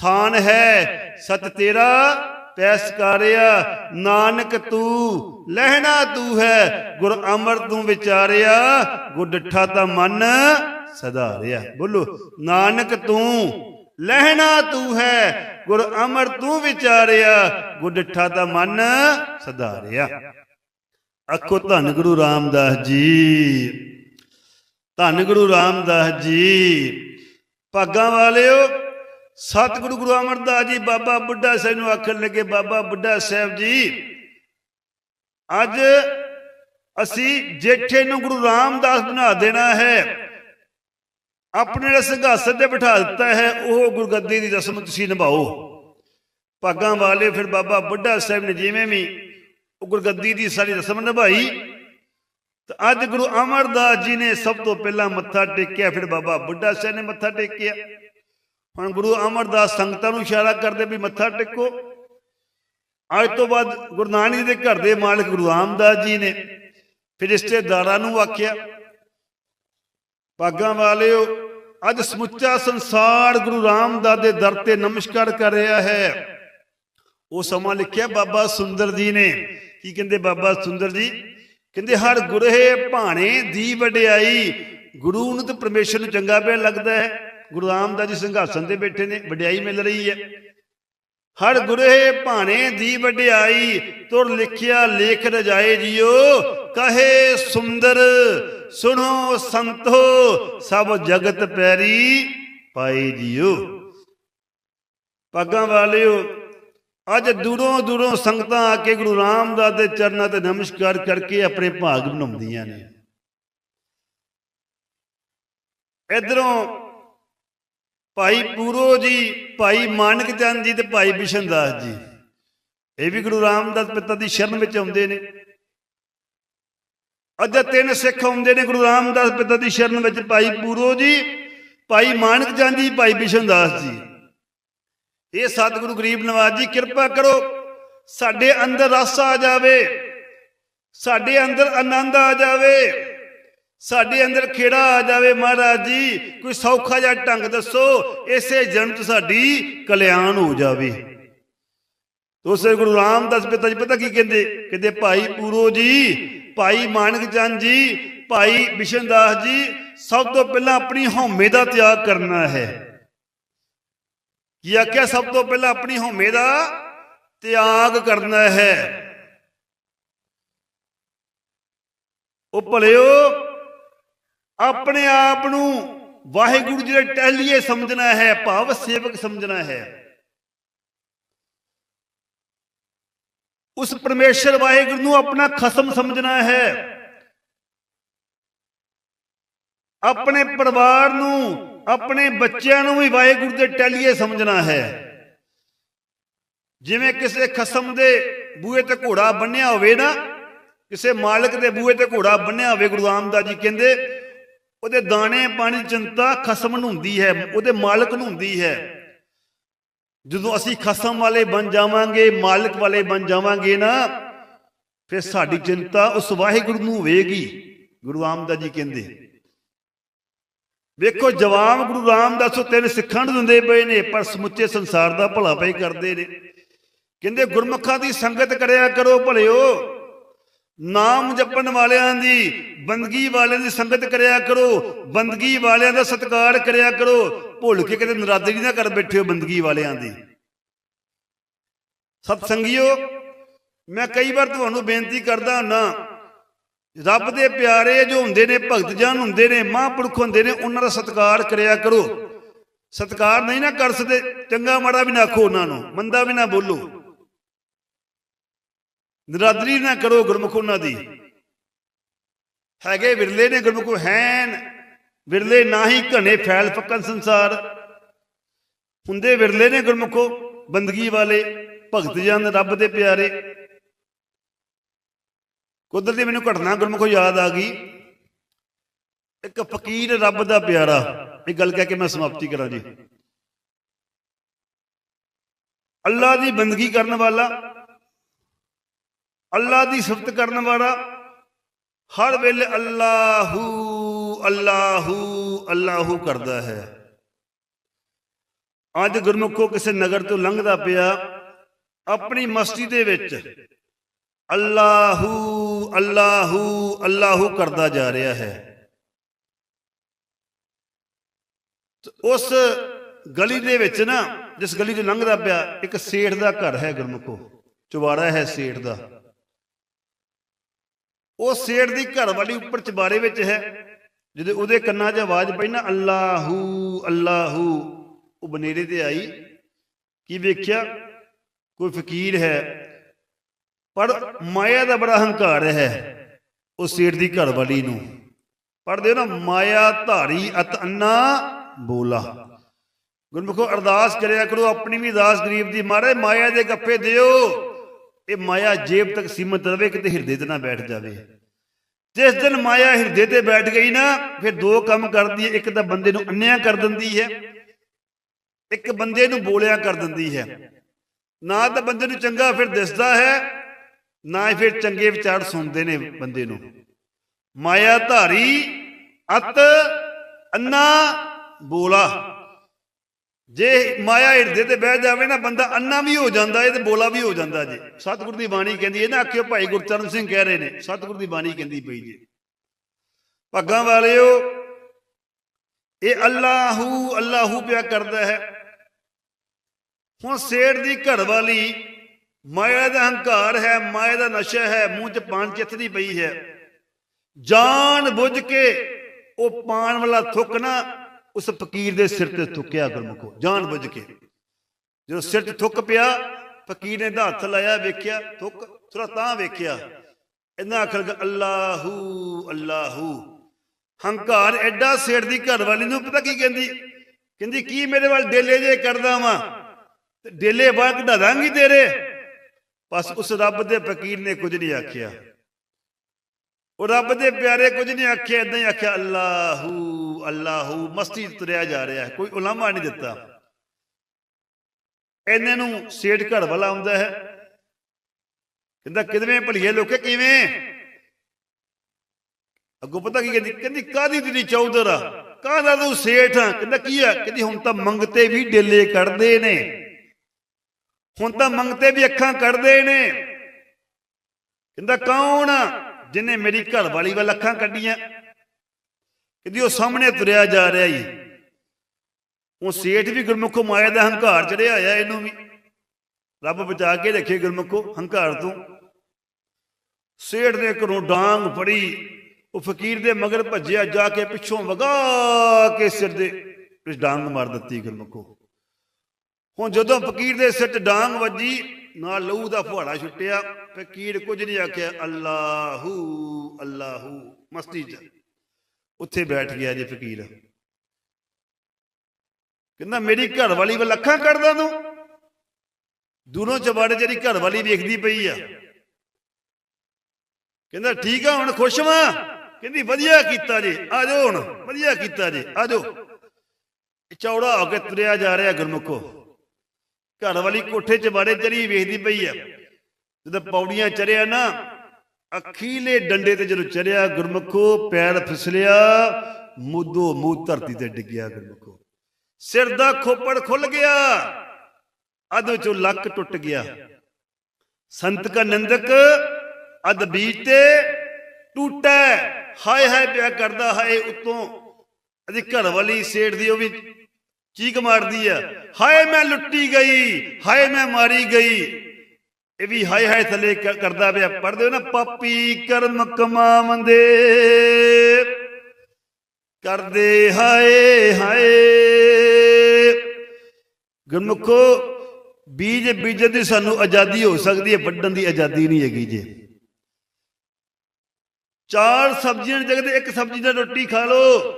ਥਾਨ ਹੈ, ਸਤ ਤੇਰਾ ਪੈਸਕਾਰਿਆ ਨਾਨਕ ਤੂੰ, ਲਹਿਣਾ ਤੂੰ ਹੈ, ਗੁਰ ਅਮਰ ਤੂੰ ਵਿਚਾਰਿਆ। ਗੁਰ ਡਿਠਾ ਤਾਂ ਮਨ ਸਧਾਰਿਆ। ਬੋਲੋ, ਨਾਨਕ ਤੂੰ ਲਹਿਣਾ ਤੂੰ ਹੈ, ਗੁਰ ਅਮਰ ਤੂੰ ਵਿਚਾਰਿਆ, ਗੁਰ ਡਿਠਾ ਮਨ ਸਧਾਰਿਆ। ਆਖੋ, ਧੰਨ ਗੁਰੂ ਰਾਮਦਾਸ ਜੀ, ਧੰਨ ਗੁਰੂ ਰਾਮਦਾਸ ਜੀ, ਭਾਗਾਂ ਵਾਲਿਓ, ਸਤਿਗੁਰੂ ਗੁਰੂ ਅਮਰਦਾਸ ਜੀ, ਬਾਬਾ ਬੁੱਢਾ ਸਾਹਿਬ ਨੂੰ ਆਖਣ ਲੱਗੇ, ਬਾਬਾ ਬੁੱਢਾ ਸਾਹਿਬ ਜੀ, ਅੱਜ ਅਸੀਂ ਜੇਠੇ ਨੂੰ ਗੁਰੂ ਰਾਮਦਾਸ ਬਣਾ ਦੇਣਾ ਹੈ। ਆਪਣੇ ਜਿਹੜਾ ਸਿੰਘਾਸਨ ਤੇ ਬਿਠਾ ਦਿੱਤਾ ਹੈ, ਉਹ ਗੁਰਗੱਦੀ ਦੀ ਰਸਮ ਤੁਸੀਂ ਨਿਭਾਓ। ਭਾਗਾਂ ਵਾਲੇ ਫਿਰ ਬਾਬਾ ਬੁੱਢਾ ਸਾਹਿਬ ਨੇ ਜਿਵੇਂ ਵੀ ਉਹ ਗੁਰਗੱਦੀ ਦੀ ਸਾਰੀ ਰਸਮ ਨਿਭਾਈ, ਤਾਂ ਅੱਜ ਗੁਰੂ ਅਮਰਦਾਸ ਜੀ ਨੇ ਸਭ ਤੋਂ ਪਹਿਲਾਂ ਮੱਥਾ ਟੇਕਿਆ, ਫਿਰ ਬਾਬਾ ਬੁੱਢਾ ਸਾਹਿਬ ਨੇ ਮੱਥਾ ਟੇਕਿਆ। ਹੁਣ ਗੁਰੂ ਅਮਰਦਾਸ ਸੰਗਤਾਂ ਨੂੰ ਇਸ਼ਾਰਾ ਕਰਦੇ ਵੀ ਮੱਥਾ ਟੇਕੋ। ਅੱਜ ਤੋਂ ਬਾਅਦ ਗੁਰੂ ਨਾਨਕ ਦੇ ਘਰ ਦੇ ਮਾਲਕ ਗੁਰੂ ਰਾਮਦਾਸ ਜੀ ਨੇ ਫਿਰ ਰਿਸ਼ਤੇਦਾਰਾਂ ਨੂੰ ਆਖਿਆ, ਭਾਗਾਂ ਵਾਲਿਓ ਅੱਜ ਸਮੁੱਚਾ ਸੰਸਾਰ ਗੁਰੂ ਰਾਮਦਾਸ ਦੇ ਦਰ ਤੇ ਨਮਸਕਾਰ ਕਰ ਰਿਹਾ ਹੈ। ਉਹ ਸਮਾਂ ਲਿਖਿਆ ਬਾਬਾ ਸੁੰਦਰ ਜੀ ਨੇ। ਕੀ ਕਹਿੰਦੇ ਬਾਬਾ ਸੁੰਦਰ ਜੀ? ਕਹਿੰਦੇ, ਹਰ ਗੁਰਹੇ ਭਾਣੇ ਦੀ ਵਡਿਆਈ ਗੁਰੂ ਨੂੰ ਤੇ ਪਰਮੇਸ਼ਰ ਨੂੰ ਚੰਗਾ ਪਿਆ ਲੱਗਦਾ ਹੈ। ਗੁਰੂ ਰਾਮਦਾਸ ਜੀ ਸਿੰਘਾਸਨ ਤੇ ਬੈਠੇ ਨੇ, ਵਡਿਆਈ ਮਿਲ ਰਹੀ ਹੈ। ਹਰ ਗੁਰੇ ਭਾਣੇ ਦੀ ਵਡਿਆਈ, ਤੁਰ ਲਿਖਿਆ ਲੇਖ ਰਜਾਏ ਜੀਓ। ਕਹੇ ਸੁੰਦਰ, ਸੁਣੋ ਸੰਤੋ, ਸਭ ਜਗਤ ਪੈਰੀ ਪਾਈ ਜੀਓ। ਪੱਗਾਂ ਵਾਲਿਓ, ਅੱਜ ਦੂਰੋਂ ਦੂਰੋਂ ਸੰਗਤਾਂ ਆ ਕੇ ਗੁਰੂ ਰਾਮਦਾਸ ਦੇ ਚਰਨਾਂ ਤੇ ਨਮਸਕਾਰ ਕਰਕੇ ਆਪਣੇ ਭਾਗ ਬਣਾਉਂਦੀਆਂ ਨੇ। ਇਧਰੋਂ ਭਾਈ ਪੂਰੋ ਜੀ, ਭਾਈ ਮਾਨਕ ਚੰਦ ਜੀ ਤੇ ਭਾਈ ਬਿਸ਼ਨ ਦਾਸ ਜੀ। ਇਹ ਵੀ ਗੁਰੂ ਰਾਮਦਾਸ ਪਿਤਾ ਦੀ ਸ਼ਰਨ ਵਿੱਚ ਆਉਂਦੇ ਨੇ। ਅੱਜ ਤਿੰਨ ਸਿੱਖ ਆਉਂਦੇ ਨੇ ਗੁਰੂ ਰਾਮਦਾਸ ਪਿਤਾ ਦੀ ਸ਼ਰਨ ਵਿੱਚ, ਭਾਈ ਪੂਰੋ ਜੀ, ਭਾਈ ਮਾਨਕ ਚੰਦ ਜੀ, ਭਾਈ ਬਿਸ਼ਨ ਦਾਸ ਜੀ। ਇਹ ਸਤਿਗੁਰੂ ਗਰੀਬ ਨਵਾਜ ਜੀ, ਕਿਰਪਾ ਕਰੋ, ਸਾਡੇ ਅੰਦਰ ਰਸ ਆ ਜਾਵੇ, ਸਾਡੇ ਅੰਦਰ ਆਨੰਦ ਆ ਜਾਵੇ। ਸਾਡੇ ਅੰਦਰ ਖੇੜਾ ਆ ਜਾਵੇ ਮਹਾਰਾਜ ਜੀ, ਕੋਈ ਸੌਖਾ ਜਿਹਾ ਢੰਗ ਦੱਸੋ, ਇਸੇ ਜਨਮ ਚ ਸਾਡੀ ਕਲਿਆਣ ਹੋ ਜਾਵੇ। ਉਸੇ ਗੁਰੂ ਰਾਮਦਾਸ ਪਿਤਾ ਜੀ, ਪਤਾ ਕੀ ਕਹਿੰਦੇ? ਕਹਿੰਦੇ, ਭਾਈ ਪੂਰੋ ਜੀ, ਭਾਈ ਮਾਨਕ ਚੰਦ ਜੀ, ਭਾਈ ਬਿਸ਼ਨਦਾਸ ਜੀ, ਸਭ ਤੋਂ ਪਹਿਲਾਂ ਆਪਣੀ ਹਉਮੈ ਦਾ ਤਿਆਗ ਕਰਨਾ ਹੈ। ਕੀ ਆਖਿਆ? ਸਭ ਤੋਂ ਪਹਿਲਾਂ ਆਪਣੀ ਹਉਮੈ ਦਾ ਤਿਆਗ ਕਰਨਾ ਹੈ। ਉਹ ਭਲਿਓ ਆਪਣੇ ਆਪ ਨੂੰ ਵਾਹਿਗੁਰੂ ਜੀ ਦੇ ਟਹਿਲੀਏ ਸਮਝਣਾ ਹੈ, ਭਾਵ ਸੇਵਕ ਸਮਝਣਾ ਹੈ। ਉਸ ਪਰਮੇਸ਼ਰ ਵਾਹਿਗੁਰੂ ਨੂੰ ਆਪਣਾ ਖਸਮ ਸਮਝਣਾ ਹੈ। ਆਪਣੇ ਪਰਿਵਾਰ ਨੂੰ, ਆਪਣੇ ਬੱਚਿਆਂ ਨੂੰ ਵੀ ਵਾਹਿਗੁਰੂ ਦੇ ਟਹਿਲੀਏ ਸਮਝਣਾ ਹੈ। ਜਿਵੇਂ ਕਿਸੇ ਖਸਮ ਦੇ ਬੂਹੇ ਤੇ ਘੋੜਾ ਬੰਨਿਆ ਹੋਵੇ ਨਾ, ਕਿਸੇ ਮਾਲਕ ਦੇ ਬੂਹੇ ਤੇ ਘੋੜਾ ਬੰਨਿਆ ਹੋਵੇ, ਗੁਰੂ ਰਾਮਦਾਸ ਜੀ ਕਹਿੰਦੇ ਉਹਦੇ ਦਾਣੇ, ਪਾਣੀ ਦੀ ਚਿੰਤਾ ਖਸਮ ਨੂੰ ਹੁੰਦੀ ਹੈ, ਉਹਦੇ ਮਾਲਕ ਨੂੰ ਹੁੰਦੀ ਹੈ। ਜਦੋਂ ਅਸੀਂ ਖਸਮ ਵਾਲੇ ਬਣ ਜਾਵਾਂਗੇ, ਮਾਲਕ ਵਾਲੇ ਬਣ ਜਾਵਾਂਗੇ ਨਾ, ਫਿਰ ਸਾਡੀ ਚਿੰਤਾ ਉਸ ਵਾਹਿਗੁਰੂ ਨੂੰ ਹੋਵੇਗੀ ਗੁਰੂ ਰਾਮਦਾਸ ਜੀ ਕਹਿੰਦੇ, ਵੇਖੋ ਜਵਾਬ ਗੁਰੂ ਰਾਮਦਾਸ ਉਹ ਤਿੰਨ ਸਿੱਖਾਂ ਨੂੰ ਦਿੰਦੇ ਪਏ ਨੇ, ਪਰ ਸਮੁੱਚੇ ਸੰਸਾਰ ਦਾ ਭਲਾ ਪਈ ਕਰਦੇ ਨੇ। ਕਹਿੰਦੇ ਗੁਰਮੁਖਾਂ ਦੀ ਸੰਗਤ ਕਰਿਆ ਕਰੋ ਭਲਿਓ। ਨਾਮ ਜਪਣ ਵਾਲਿਆਂ ਦੀ ਬੰਦਗੀ ਵਾਲਿਆਂ ਦੀ ਸੰਗਤ ਕਰਿਆ ਕਰੋ, ਬੰਦਗੀ ਵਾਲਿਆਂ ਦਾ ਸਤਿਕਾਰ ਕਰਿਆ ਕਰੋ। ਭੁੱਲ ਕੇ ਕਿਤੇ ਨਰਾਦਰੀ ਨਾ ਕਰ ਬੈਠੇ ਹੋ ਬੰਦਗੀ ਵਾਲਿਆਂ ਦੀ। ਸਤ ਸੰਗਿਓ ਮੈਂ ਕਈ ਵਾਰ ਤੁਹਾਨੂੰ ਬੇਨਤੀ ਕਰਦਾ ਹੁੰਦਾ ਰੱਬ ਦੇ ਪਿਆਰੇ ਜੋ ਹੁੰਦੇ ਨੇ, ਭਗਤ ਜਨ ਹੁੰਦੇ ਨੇ, ਮਹਾਂਪੁਰਖ ਹੁੰਦੇ ਨੇ, ਉਹਨਾਂ ਦਾ ਸਤਿਕਾਰ ਕਰਿਆ ਕਰੋ। ਸਤਿਕਾਰ ਨਹੀਂ ਨਾ ਕਰ ਸਕਦੇ, ਚੰਗਾ ਮਾੜਾ ਵੀ ਨਾ ਆਖੋ ਉਹਨਾਂ ਨੂੰ, ਮੰਦਾ ਵੀ ਨਾ ਬੋਲੋ। ਨਰਾਦਰੀ ਨਾ ਕਰੋ ਗੁਰਮੁਖ ਉਹਨਾਂ ਦੀ। ਹੈਗੇ ਵਿਰਲੇ ਨੇ ਗੁਰਮੁਖ, ਹੈਨ ਵਿਰਲੇ ਨਾਹੀ ਘਣੇ ਫੈਲ ਫੱਕਣ ਸੰਸਾਰ। ਹੁੰਦੇ ਵਿਰਲੇ ਨੇ ਗੁਰਮੁਖੋ ਬੰਦਗੀ ਵਾਲੇ, ਭਗਤ ਜਨ ਰੱਬ ਦੇ ਪਿਆਰੇ। ਕੁਦਰਤੀ ਮੈਨੂੰ ਘਟਨਾ ਗੁਰਮੁਖੋ ਯਾਦ ਆ ਗਈ। ਇੱਕ ਫਕੀਰ ਰੱਬ ਦਾ ਪਿਆਰਾ, ਇਹ ਗੱਲ ਕਹਿ ਕੇ ਮੈਂ ਸਮਾਪਤੀ ਕਰਾਂ ਜੀ। ਅੱਲਾ ਦੀ ਬੰਦਗੀ ਕਰਨ ਵਾਲਾ ਅੱਲਾ ਦੀ ਸਿਫਤ ਕਰਨ ਵਾਲਾ, ਹਰ ਵੇਲੇ ਅੱਲਾਹੂ ਅੱਲਾਹੂ ਅੱਲਾਹੂ ਕਰਦਾ ਹੈ। ਅੱਜ ਗੁਰਮੁਖੋ ਕਿਸੇ ਨਗਰ ਤੋਂ ਲੰਘਦਾ ਪਿਆ, ਆਪਣੀ ਮਸਤੀ ਦੇ ਵਿੱਚ ਅੱਲਾਹੂ ਅੱਲਾਹੂ ਅੱਲਾਹੂ ਕਰਦਾ ਜਾ ਰਿਹਾ ਹੈ। ਉਸ ਗਲੀ ਦੇ ਵਿੱਚ ਨਾ, ਜਿਸ ਗਲੀ ਤੋਂ ਲੰਘਦਾ ਪਿਆ, ਇੱਕ ਸੇਠ ਦਾ ਘਰ ਹੈ ਗੁਰਮੁਖੋ। ਚੁਬਾਰਾ ਹੈ ਸੇਠ ਦਾ। ਉਹ ਸੇਠ ਦੀ ਘਰ ਵਾਲੀ ਉੱਪਰ ਚਬਾਰੇ ਵਿੱਚ ਹੈ। ਜਦੋਂ ਉਹਦੇ ਕੰਨਾਂ 'ਚ ਆਵਾਜ਼ ਪਈ ਨਾ, ਅੱਲਾਹੂ ਅੱਲਾਹੂ, ਉਹ ਬਨੇਰੇ ਤੇ ਆਈ। ਕੀ ਵੇਖਿਆ? ਕੋਈ ਫਕੀਰ ਹੈ। ਪਰ ਮਾਇਆ ਦਾ ਬੜਾ ਹੰਕਾਰ ਹੈ ਉਹ ਸੇਠ ਦੀ ਘਰ ਵਾਲੀ ਨੂੰ ਪੜਦੇ ਨਾ, ਮਾਇਆ ਧਾਰੀ ਅਤ ਅੰਨਾ ਬੋਲਾ। ਗੁਰਮੁਖੋ, ਅਰਦਾਸ ਕਰਿਆ ਕਰੋ, ਆਪਣੀ ਵੀ ਅਰਦਾਸ ਗਰੀਬ ਦੀ। ਮਾਰੇ ਮਾਇਆ ਦੇ ਗੱਫੇ ਦਿਓ। ਇਹ ਮਾਇਆ ਜੇਬ ਤੱਕ ਸੀਮਤ ਰਵੇ, ਕਿਤੇ ਹਿਰਦੇ ਤੇ ਨਾ ਬੈਠ ਜਾਵੇ। ਜਿਸ ਦਿਨ ਮਾਇਆ ਹਿਰਦੇ ਤੇ ਬੈਠ ਗਈ ਨਾ, ਫਿਰ ਦੋ ਕੰਮ ਕਰਦੀ ਹੈ, ਇੱਕ ਤਾਂ ਬੰਦੇ ਨੂੰ ਅੰਨਿਆ ਕਰ ਦਿੰਦੀ ਹੈ, ਇੱਕ ਬੰਦੇ ਨੂੰ ਬੋਲਿਆ ਕਰ ਦਿੰਦੀ ਹੈ। ਨਾ ਤਾਂ ਬੰਦੇ ਨੂੰ ਚੰਗਾ ਫਿਰ ਦਿਸਦਾ ਹੈ, ਨਾ ਹੀ ਫਿਰ ਚੰਗੇ ਵਿਚਾਰ ਸੁਣਦੇ ਨੇ ਬੰਦੇ ਨੂੰ। ਮਾਇਆ ਧਾਰੀ, ਅਤ, ਅੰਨਾ, ਬੋਲਾ। ਜੇ ਮਾਇਆ ਹਿਰਦੇ ਤੇ ਬਹਿ ਜਾਵੇ ਨਾ, ਬੰਦਾ ਅੰਨਾ ਵੀ ਹੋ ਜਾਂਦਾ ਏ ਤੇ ਬੋਲਾ ਵੀ ਹੋ ਜਾਂਦਾ ਜੀ। ਸਤਿਗੁਰ ਦੀ ਬਾਣੀ ਕਹਿੰਦੀ, ਇਹ ਨਾ ਆਖਿਓ ਭਾਈ ਗੁਰਚਰਨ ਸਿੰਘ ਕਹਿ ਰਹੇ ਨੇ, ਸਤਿਗੁਰ ਦੀ ਬਾਣੀ ਕਹਿੰਦੀ ਪਈ ਜੀ। ਭੱਗਾਂ ਵਾਲਿਓ, ਇਹ ਅੱਲਾਹੂ ਅੱਲਾਹੂ ਪਿਆ ਕਰਦਾ ਹੈ। ਹੁਣ ਸੇੜ ਦੀ ਘਰ ਵਾਲੀ, ਮਾਇਆ ਦਾ ਹੰਕਾਰ ਹੈ, ਮਾਇਆ ਦਾ ਨਸ਼ਾ ਹੈ, ਮੂੰਹ 'ਚ ਪਾਣ ਚਿੱਥਦੀ ਪਈ ਹੈ। ਜਾਣ ਬੁੱਝ ਕੇ ਉਹ ਪਾਣ ਵਾਲਾ ਥੁੱਕ ਨਾ ਉਸ ਫਕੀਰ ਦੇ ਸਿਰ ਤੇ ਥੁੱਕਿਆ ਗੁਰਮੁਖੋ ਜਾਣ ਬੁੱਝ ਕੇ। ਜਦੋਂ ਸਿਰ ਤੇ ਥੁੱਕ ਪਿਆ, ਫਕੀਰ ਨੇ ਦਾ ਹੱਥ ਲਾਇਆ, ਵੇਖਿਆ, ਥੁੱਕ ਥੋੜਾ ਤਾਂ ਵੇਖਿਆ। ਇਹਨਾਂ ਆਖਰ ਅੱਲਾਹੂ ਅੱਲਾਹੂ। ਹੰਕਾਰ ਐਡਾ ਸਿਰ ਦੀ ਘਰ ਵਾਲੀ ਨੂੰ ਪਤਾ ਕੀ ਕਹਿੰਦੀ? ਕਹਿੰਦੀ, ਕੀ ਮੇਰੇ ਵੱਲ ਡੇਲੇ ਜੇ ਕਰਦਾ ਵਾਂ? ਤੇ ਡੇਲੇ ਬਾਹਰ ਕਢਾ ਦਾਂਗੀ ਤੇਰੇ? ਬਸ ਉਸ ਰੱਬ ਦੇ ਫਕੀਰ ਨੇ ਕੁਝ ਨਹੀਂ ਆਖਿਆ। ਉਹ ਰੱਬ ਦੇ ਪਿਆਰੇ ਕੁਝ ਨਹੀਂ ਆਖਿਆ ਇਦਾਂ ਹੀ ਆਖਿਆ, ਅੱਲਾਹੂ ਅੱਲਾਹੂ ਮਸਤੀ ਤੁਰਿਆ ਜਾ ਰਿਹਾ ਹੈ, ਕੋਈ ਉਲਾਮਾ ਨਹੀਂ ਦਿੱਤਾ। ਇਹਨੇ ਨੂੰ ਸੇਠ ਘਰ ਵਾਲਾ ਆਉਂਦਾ ਹੈ। ਕਹਿੰਦਾ ਕਿਦਵੇਂ ਭਲੀਏ ਲੋਕੇ, ਕਿਵੇਂ? ਅੱਗੋਂ ਪਤਾ ਕੀ ਕਹਿੰਦੀ ਕਹਿੰਦੀ ਕਾਦੀ ਤੇਰੀ ਚੌਧਰ ਆ? ਕਾਹਦਾ ਤੂੰ ਸੇਠ ਆ? ਕਹਿੰਦਾ, ਕੀ ਆ? ਕਹਿੰਦੀ, ਹੁਣ ਤਾਂ ਮੰਗਤੇ ਵੀ ਡੇਲੇ ਕੱਢਦੇ ਨੇ। ਹੁਣ ਤਾਂ ਮੰਗਤੇ ਵੀ ਅੱਖਾਂ ਕੱਢਦੇ ਨੇ। ਕਹਿੰਦਾ, ਕੌਣ ਜਿਹਨੇ ਮੇਰੀ ਘਰ ਵਾਲੀ ਵੱਲ ਅੱਖਾਂ ਕੱਢੀਆਂ। ਕਹਿੰਦੀ ਉਹ ਸਾਹਮਣੇ ਤੁਰਿਆ ਜਾ ਰਿਹਾ ਈ ਉਹ ਸੇਠ ਵੀ ਗੁਰਮੁਖੋ ਮਾਇਆ ਦਾ ਹੰਕਾਰ ਚੜਿਆ ਆਇਆ ਇਹਨੂੰ ਵੀ। ਰੱਬ ਬਚਾ ਕੇ ਰੱਖੇ ਗੁਰਮੁਖੋ ਹੰਕਾਰ ਤੋਂ। ਸੇਠ ਨੇ ਘਰੋਂ ਡਾਂਗ ਫੜੀ, ਉਹ ਫਕੀਰ ਦੇ ਮਗਰ ਭੱਜਿਆ, ਜਾ ਕੇ ਪਿੱਛੋਂ ਵਗਾ ਕੇ ਸਿਰ ਦੇ ਵਿੱਚ ਡਾਂਗ ਮਾਰ ਦਿੱਤੀ ਗੁਰਮੁਖੋ। ਹੁਣ ਜਦੋਂ ਫਕੀਰ ਦੇ ਸਿਰ 'ਚ ਡਾਂਗ ਵੱਜੀ, ਨਾਲ ਲਹੂ ਦਾ ਫੁਹਾੜਾ ਛੁੱਟਿਆ, ਫਕੀਰ ਕੁਝ ਨਹੀਂ ਆਖਿਆ, ਅੱਲਾਹੂ ਅੱਲਾਹੂ। ਮਸਤੀ 'ਚ। ਉੱਥੇ ਬੈਠ ਗਿਆ ਜੇ ਫਕੀਰ। ਕਹਿੰਦਾ, ਮੇਰੀ ਘਰ ਵਾਲੀ ਵੱਲ ਅੱਖਾਂ ਕੱਢਦਾ ਤੂੰ? ਦੂਰੋਂ ਚਵਾੜੇ ਜਿਹੜੀ ਘਰ ਵਾਲੀ ਵੇਖਦੀ ਪਈ ਆ। ਕਹਿੰਦਾ, ਠੀਕ ਆ, ਹੁਣ ਖੁਸ਼ ਵਾਂ? ਕਹਿੰਦੀ, ਵਧੀਆ ਕੀਤਾ ਜੀ, ਆ ਜਾਓ ਹੁਣ, ਵਧੀਆ ਕੀਤਾ ਜੀ, ਆ ਜਾਓ। ਚੌੜਾ ਹੋ ਕੇ ਤੁਰਿਆ ਜਾ ਰਿਹਾ ਗੁਰਮੁਖੋ। ਘਰ ਵਾਲੀ ਕੋਠੇ 'ਚ ਬਾੜੇ ਚੜੀ ਵੇਖਦੀ ਪਈ ਆ। ਜਦੋਂ ਪੌੜੀਆਂ ਚੜਿਆ ਨਾ ਅਖੀਲੇ ਡੰਡੇ ਤੇ ਜਦੋਂ ਚੜਿਆ, ਗੁਰਮੁਖੋ ਪੈਰ ਫਿਸਲਿਆ ਮੁੱਦੋ ਮੂੰਹ ਧਰਤੀ ਤੇ ਡਿੱਗਿਆ ਗੁਰਮੁਖੋ। ਸਿਰ ਦਾ ਖੋਪੜ ਖੁੱਲ ਗਿਆ, ਅਧ ਚੋਂ ਲੱਕ ਟੁੱਟ ਗਿਆ। ਸੰਤ ਕਾ ਨੰਦਕ ਅਦ ਬੀਜ ਤੇ ਟੂਟੈ। ਹਾਏ ਹਾਏ ਪਿਆ ਕਰਦਾ, ਹਾਏ ਉਤੋਂ। ਅਦੀ ਘਰ ਵਾਲੀ ਸੇਠ ਦੀ ਉਹ ਵੀ ਚੀਕ ਮਾਰਦੀ ਆ। ਹਾਏ ਮੈਂ ਲੁੱਟੀ ਗਈ, ਹਾਏ ਮੈਂ ਮਾਰੀ ਗਈ। ਇਹ ਵੀ ਹਾਏ ਹਾਏ ਥੱਲੇ ਕਰਦਾ ਪਿਆ ਪੜਦੇ ਹੋ ਨਾ, ਪਾਪੀ ਕਰਮ ਕਮਾਵੰਦੇ। ਕਰਦੇ ਹਾਏ ਹਾਏ। ਗੁਰਮੁਖੋ, ਬੀਜ ਬੀਜਣ ਦੀ ਸਾਨੂੰ ਆਜ਼ਾਦੀ ਹੋ ਸਕਦੀ ਹੈ, ਵੱਢਣ ਦੀ ਆਜ਼ਾਦੀ ਨਹੀਂ ਹੈਗੀ ਜੇ। ਚਾਰ ਸਬਜ਼ੀਆਂ ਦੀ ਜਗ੍ਹਾ ਤੇ ਇੱਕ ਸਬਜ਼ੀ ਨਾਲ ਰੋਟੀ ਖਾ ਲਓ।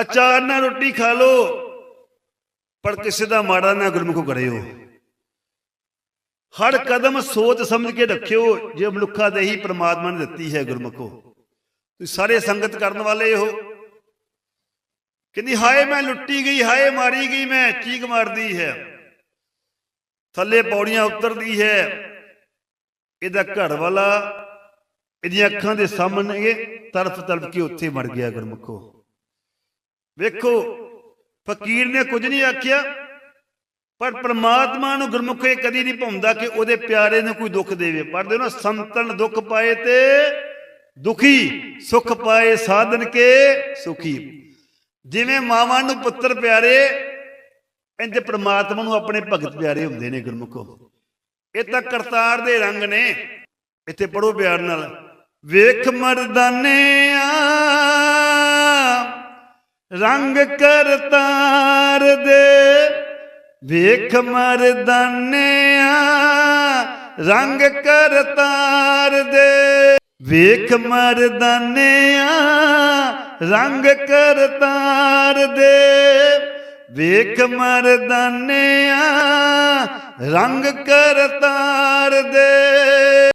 ਅਚਾਰ ਨਾਲ ਰੋਟੀ ਖਾ ਲਓ। ਪਰ ਕਿਸੇ ਦਾ ਮਾੜਾ ਨਾ ਗੁਰਮੁਖੋ ਕਰਿਓ ਹਰ ਕਦਮ ਸੋਚ ਸਮਝ ਕੇ ਰੱਖਿਓ, ਜੇ ਮਨੁੱਖਾ ਦੇ ਹੀ ਪ੍ਰਮਾਤਮਾ ਨੇ ਦਿੱਤੀ ਹੈ ਗੁਰਮੁਖੋ। ਤੁਸੀਂ ਸਾਰੇ ਸੰਗਤ ਕਰਨ ਵਾਲੇ ਹੋ। ਕਹਿੰਦੀ, ਹਾਏ ਮੈਂ ਲੁੱਟੀ ਗਈ, ਹਾਏ ਮਾਰੀ ਗਈ ਮੈਂ, ਚੀਕ ਮਾਰਦੀ ਹੈ। ਥੱਲੇ ਪੌੜੀਆਂ ਉਤਰਦੀ ਹੈ। ਇਹਦਾ ਘਰ ਵਾਲਾ, ਇਹਦੀਆਂ ਅੱਖਾਂ ਦੇ ਸਾਹਮਣੇ ਤਰਫ ਤਲਪ ਕੇ ਉੱਥੇ ਮਰ ਗਿਆ ਗੁਰਮੁਖੋ। ਵੇਖੋ ਫਕੀਰ ਨੇ ਕੁਝ ਨਹੀਂ ਆਖਿਆ, ਪਰ ਪ੍ਰਮਾਤਮਾ ਨੂੰ ਗੁਰਮੁਖੇ ਕਦੀ ਨਹੀਂ ਭੁੰਦਾ ਕਿ ਉਹਦੇ ਪਿਆਰੇ ਨੂੰ ਕੋਈ ਦੁੱਖ ਦੇਵੇ। ਪੜਦੇ ਨਾ, ਸੰਤਨ ਦੁੱਖ ਪਾਏ ਤੇ ਦੁਖੀ, ਸੁਖ ਪਾਏ ਸਾਧਨ ਕੇ ਸੁਖੀ। ਜਿਵੇਂ ਮਾਵਾਂ ਨੂੰ ਪੁੱਤਰ ਪਿਆਰੇ, ਇੰਜ ਪ੍ਰਮਾਤਮਾ ਨੂੰ ਆਪਣੇ ਭਗਤ ਪਿਆਰੇ ਹੁੰਦੇ ਨੇ ਗੁਰਮੁਖੋ। ਇਹ ਤਾਂ ਕਰਤਾਰ ਦੇ ਰੰਗ ਨੇ। ਇੱਥੇ ਪੜੋ ਪਿਆਰ ਨਾਲ। ਵੇਖ ਮਰਦਾਨੇ ਆ ਰੰਗ ਕਰਤਾਰ ਦੇ, ਵੇਖ ਮਰਦਾਨਿਆਂ, ਰੰਗ ਕਰਤਾਰ ਦੇ, ਵੇਖ ਮਰਦਾਨਿਆਂ, ਰੰਗ ਕਰਤਾਰ ਦੇ, ਵੇਖ ਮਰਦਾਨਿਆਂ, ਰੰਗ ਕਰਤਾਰ ਦੇ।